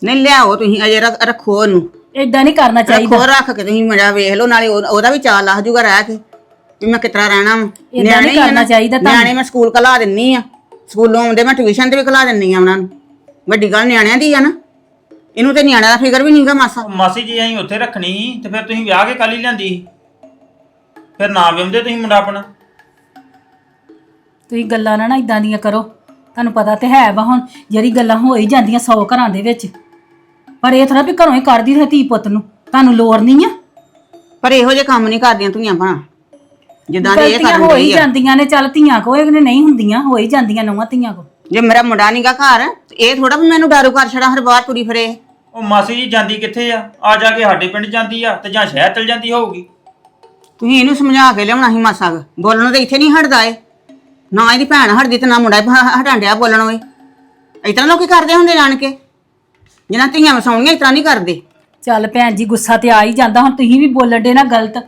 ਨਹੀਂ ਲਿਆਓ ਤੁਸੀਂ ਅਜੇ ਰੱਖ- ਰੱਖੋ ਉਹਨੂੰ। ਏਦਾਂ ਨਹੀਂ ਕਰਨਾ ਚਾਹੀਦਾ। ਰੱਖੋ ਰੱਖ ਕੇ ਤੁਸੀਂ ਮਜ਼ਾ ਵੇਖ ਲਓ ਨਾਲੇ ਉਹ- ਉਹਦਾ ਵੀ ਚਾਲ ਲੱਗ ਜੂਗਾ ਰਹਿ ਕੇ ਵੀ ਮੈਂ ਕਿਤਰਾ ਰਹਿਣਾ ਵਾ। ਨੀ ਹੀ ਆ ਕਰਨਾ ਨਾ, ਚਾਹੀਦਾ ਤੁਹਾਨੂੰ। ਨਿਆਣੇ ਮੈਂ ਸਕੂਲ ਕਲਾ ਦਿੰਨੀ ਆ। ਸਕੂਲੋਂ ਆਉਂਦੇ ਮੈਂ ਟਿਊਸ਼ਨ ਤੇ ਵੀ ਕਲਾ ਦਿੰਨੀ ਆ ਉਹਨਾਂ ਨੂੰ। ਵੱਡੀ ਗੱਲ ਨਿਆਣਿਆਂ ਦੀ ਆ ਨਾ। ਇਹਨੂੰ ਤੇ ਨਿਆਣਿਆਂ ਦਾ ਫਿਕਰ ਵੀ ਨਹੀਂਗਾ ਮਾਸਾ। ਮਾਸੀ ਜੀ ਅਸੀਂ ਉੱਥੇ ਰੱਖਣੀ ਸੀ ਤੇ ਫਿਰ ਤੁਸੀਂ ਵਿਆਹ ਕੇ ਕੱਲ ਹੀ ਲਿਆਂਦੀ ਸੀ। ਫਿਰ ਨਾ ਵਿਆਉਂਦੇ ਤੁਸੀਂ ਮੁੰਡਾ ਆਪਣਾ। ਤੁਸੀਂ ਗੱਲਾਂ ਨਾ ਨਾ ਇਦਾਂ ਦੀਆਂ ਕਰੋ। ਤੁਹਾਨੂੰ ਪਤਾ ਤੇ ਹੈ ਵਾ ਹੁਣ ਜਿਹੜੀ ਗੱਲਾਂ ਹੋ ਹੀ ਜਾਂਦੀਆਂ 100 ਘਰਾਂ ਦੇ ਵਿੱਚ। ਪਰ ਇਹ ਥੋੜਾ ਵੀ ਘਰੋਂ ਹੀ ਕਰਦੀ ਹੈ ਧੀ ਪੁੱਤ ਨੂੰ। ਤੁਹਾਨੂੰ ਲੋੜ ਨਹੀਂ ਆ। ਪਰ ਇਹੋ ਜਿਹੇ ਕੰਮ ਨਹੀਂ ਕਰਦੀਆਂ ਤੂੰ ਭਾ ਜਿੱਦਾਂ ਦੇ ਇਹ ਗਲਤੀਆਂ ਕਰਨ ਹੋ ਹੀ ਡਈ ਆ। ਜਾਂਦੀਆਂ ਨੇ ਚੱਲ ਧੀਆਂ ਕੋ ਇਹ ਨਹੀਂ ਹੁੰਦੀਆਂ ਹੋ ਹੀ ਜਾਂਦੀਆਂ ਨੌਵਾਂ ਧੀਆਂ ਕੋ। ਜੇ ਮੇਰਾ ਮੁੰਡਾ ਨਹੀਂਗਾ ਘਰ ਤੇ ਇਹ ਥੋੜਾ ਵੀ ਮੈਨੂੰ ਦਾਰੂ ਕਰ ਛੜਾ ਹਰ ਬਾਹਰ ਤੁਰੀ ਫਿਰੇ। ਉਹ ਮਾਸੀ ਜੀ ਜਾਂਦੀ ਕਿੱਥੇ ਆ? ਆ ਜਾ ਕੇ ਸਾਡੇ ਪਿੰਡ ਜਾਂਦੀ ਆ ਤੇ ਜਾਂ ਸ਼ਹਿਰ ਚਲ ਜਾਂਦੀ ਹੋਊਗੀ। ਤੁਸੀਂ ਇਹਨੂੰ ਸਮਝਾ ਕੇ ਲਿਆਉਣਾ ਸੀ ਮਾਸਾ ਕੁ। ਬੋਲਣੋਂ ਤੇ ਇੱਥੇ ਨਹੀਂ ਹਟਦਾ ਏ ਨਾ ਇਹਦੀ ਭੈਣ ਹਟਦੀ ਤੇ ਨਾ ਮੁੰਡਾ ਹਟਾਂ ਡਿਆ ਬੋਲਣੋਂ ਏ ਤਰ੍ਹਾਂ ਲੋਕੀ ਕਰਦੇ ਹੁੰਦੇ ਜਾਣ ਕੇ ਜਿਹਨਾਂ ਧੀਆਂ ਵਸਾਉਣੀਆਂ ਇਸ ਤਰ੍ਹਾਂ ਨਹੀਂ ਕਰਦੇ। ਚੱਲ ਭੈਣ ਜੀ ਗੁੱਸਾ ਤੇ ਆ ਹੀ ਜਾਂਦਾ। ਹੁਣ ਤੁਸੀਂ ਵੀ ਬੋਲਣ ਦੇ ਨਾ ਗਲਤ।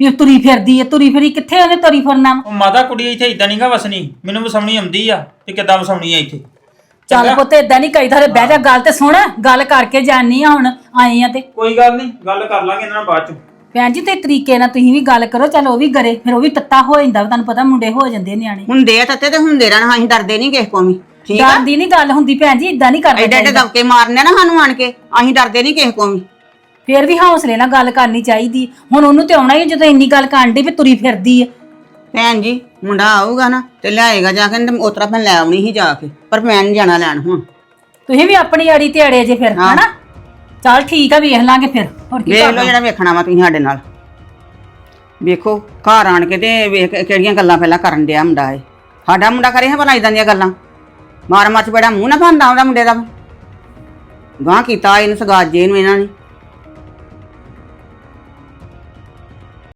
ਵੀ ਉਹ ਤੁਰੀ ਫਿਰਦੀ ਹੈ ਤੁਰੀ ਫਿਰੀ ਕਿੱਥੇ ਉਹਨੇ ਤੁਰੀ ਫਿਰਨਾ ਵਾ? ਉਹ ਮਾਤਾ ਕੁੜੀ ਇੱਥੇ ਇਦਾਂ ਨਹੀਂਗਾ ਵਸਣੀ ਮੈਨੂੰ ਵਸਾਉਣੀ ਆਉਂਦੀ ਆ ਤੇ ਕਿੱਦਾਂ ਵਸਾਉਣੀ ਆ ਇੱਥੇ। ਚੱਲ ਪੁੱਤ ਇਦਾਂ ਨਹੀਂ ਕਹੀਦਾ ਤੇ ਬਹਿ ਜਾ ਗੱਲ ਤੇ ਸੁਣ ਗੱਲ ਕਰਕੇ ਜਾਨੀ ਆ ਹੁਣ ਆਏ ਆ ਤੇ। ਕੋਈ ਗੱਲ ਨਹੀਂ ਗੱਲ ਕਰ ਲਾਂਗੇ ਇਹਨਾਂ ਨਾਲ ਬਾਅਦ ਚ। ਭੈਣ ਜੀ ਤੇ ਤਰੀਕੇ ਨਾਲ ਤੁਸੀਂ ਵੀ ਗੱਲ ਕਰੋ ਚੱਲ ਉਹ ਵੀ ਕਰੇ ਫਿਰ ਉਹ ਵੀ ਤੱਤਾ ਹੋ ਜਾਂਦਾ ਵਾ, ਤੁਹਾਨੂੰ ਪਤਾ ਮੁੰਡੇ ਹੋ ਜਾਂਦੇ ਨਿਆਣੇ। ਹੁੰਦੇ ਆ ਤੱਤੇ ਤੇ ਹੁੰਦੇ ਰਹਿਣਾ ਅਸੀਂ ਡਰਦੇ ਨਹੀਂ ਕਿਸੇ ਵੀ ਠੀਕ ਆ? ਡਰ ਦੀ ਨਹੀਂ ਗੱਲ ਹੁੰਦੀ ਭੈਣ ਜੀ ਇਦਾਂ ਨਹੀਂ ਕਰਨਾ ਐਡੇ ਐਡੇ ਦਬਕੇ ਮਾਰਨੇ ਨਾ ਸਾਨੂੰ ਆਣ ਕੇ ਅਸੀਂ ਡਰਦੇ ਨਹੀਂ ਕਿਸੇ ਵੀ। ਫਿਰ ਵੀ ਹੌਸਲੇ ਨਾਲ ਗੱਲ ਕਰਨੀ ਚਾਹੀਦੀ। ਹੁਣ ਉਹਨੂੰ ਤੇ ਆਉਣਾ ਹੀ ਆ ਜਦੋਂ ਇੰਨੀ ਗੱਲ ਕਰਨ ਦੀ ਵੀ ਤੁਰੀ ਫਿਰਦੀ ਹੈ ਭੈਣ ਜੀ ਮੁੰਡਾ ਆਊਗਾ ਨਾ ਤੇ ਲਿਆਏਗਾ ਜਾ ਕੇ ਤੇ ਉਤਰਾ ਮੈਂ ਲੈ ਆਉਣੀ ਸੀ ਜਾ ਕੇ ਪਰ ਮੈਂ ਨਹੀਂ ਜਾਣਾ ਲੈਣ ਹੁਣ। ਤੁਸੀਂ ਵੀ ਆਪਣੀ ਅੜੀ ਤੇ ਅੜੇ ਜੇ ਫਿਰ ਹਾਂ। ਹਨਾ? ਚੱਲ ਠੀਕ ਆ ਵੇਖ ਲਾਂਗੇ ਫਿਰ। ਹੋਰ ਕੀ ਵੇਖ ਕਰਨਾ? ਜਿਹੜਾ ਵੇਖਣਾ ਵਾ ਤੁਸੀਂ ਸਾਡੇ ਨਾਲ। ਵੇਖੋ ਘਰ ਆਣ ਕੇ ਤੇ ਵੇਖ ਕੇ ਕਿਹੜੀਆਂ ਗੱਲਾਂ ਪਹਿਲਾਂ ਕਰਨ ਡਿਆ ਮੁੰਡਾ ਏ ਸਾਡਾ ਮੁੰਡਾ ਕਰੇ ਹੈ ਭਲਾ ਇਦਾਂ ਦੀਆਂ ਗੱਲਾਂ। ਮਾਰ ਮਾਰ ਚ ਬੜਾ ਮੂੰਹ ਨਾ ਪਾਉਂਦਾ ਉਹਦਾ ਮੁੰਡੇ ਦਾ। ਗਾਂ ਕੀਤਾ ਇਹਨੂੰ ਸਗਾਜੇ ਨੂੰ ਇਹਨਾਂ ਨੇ।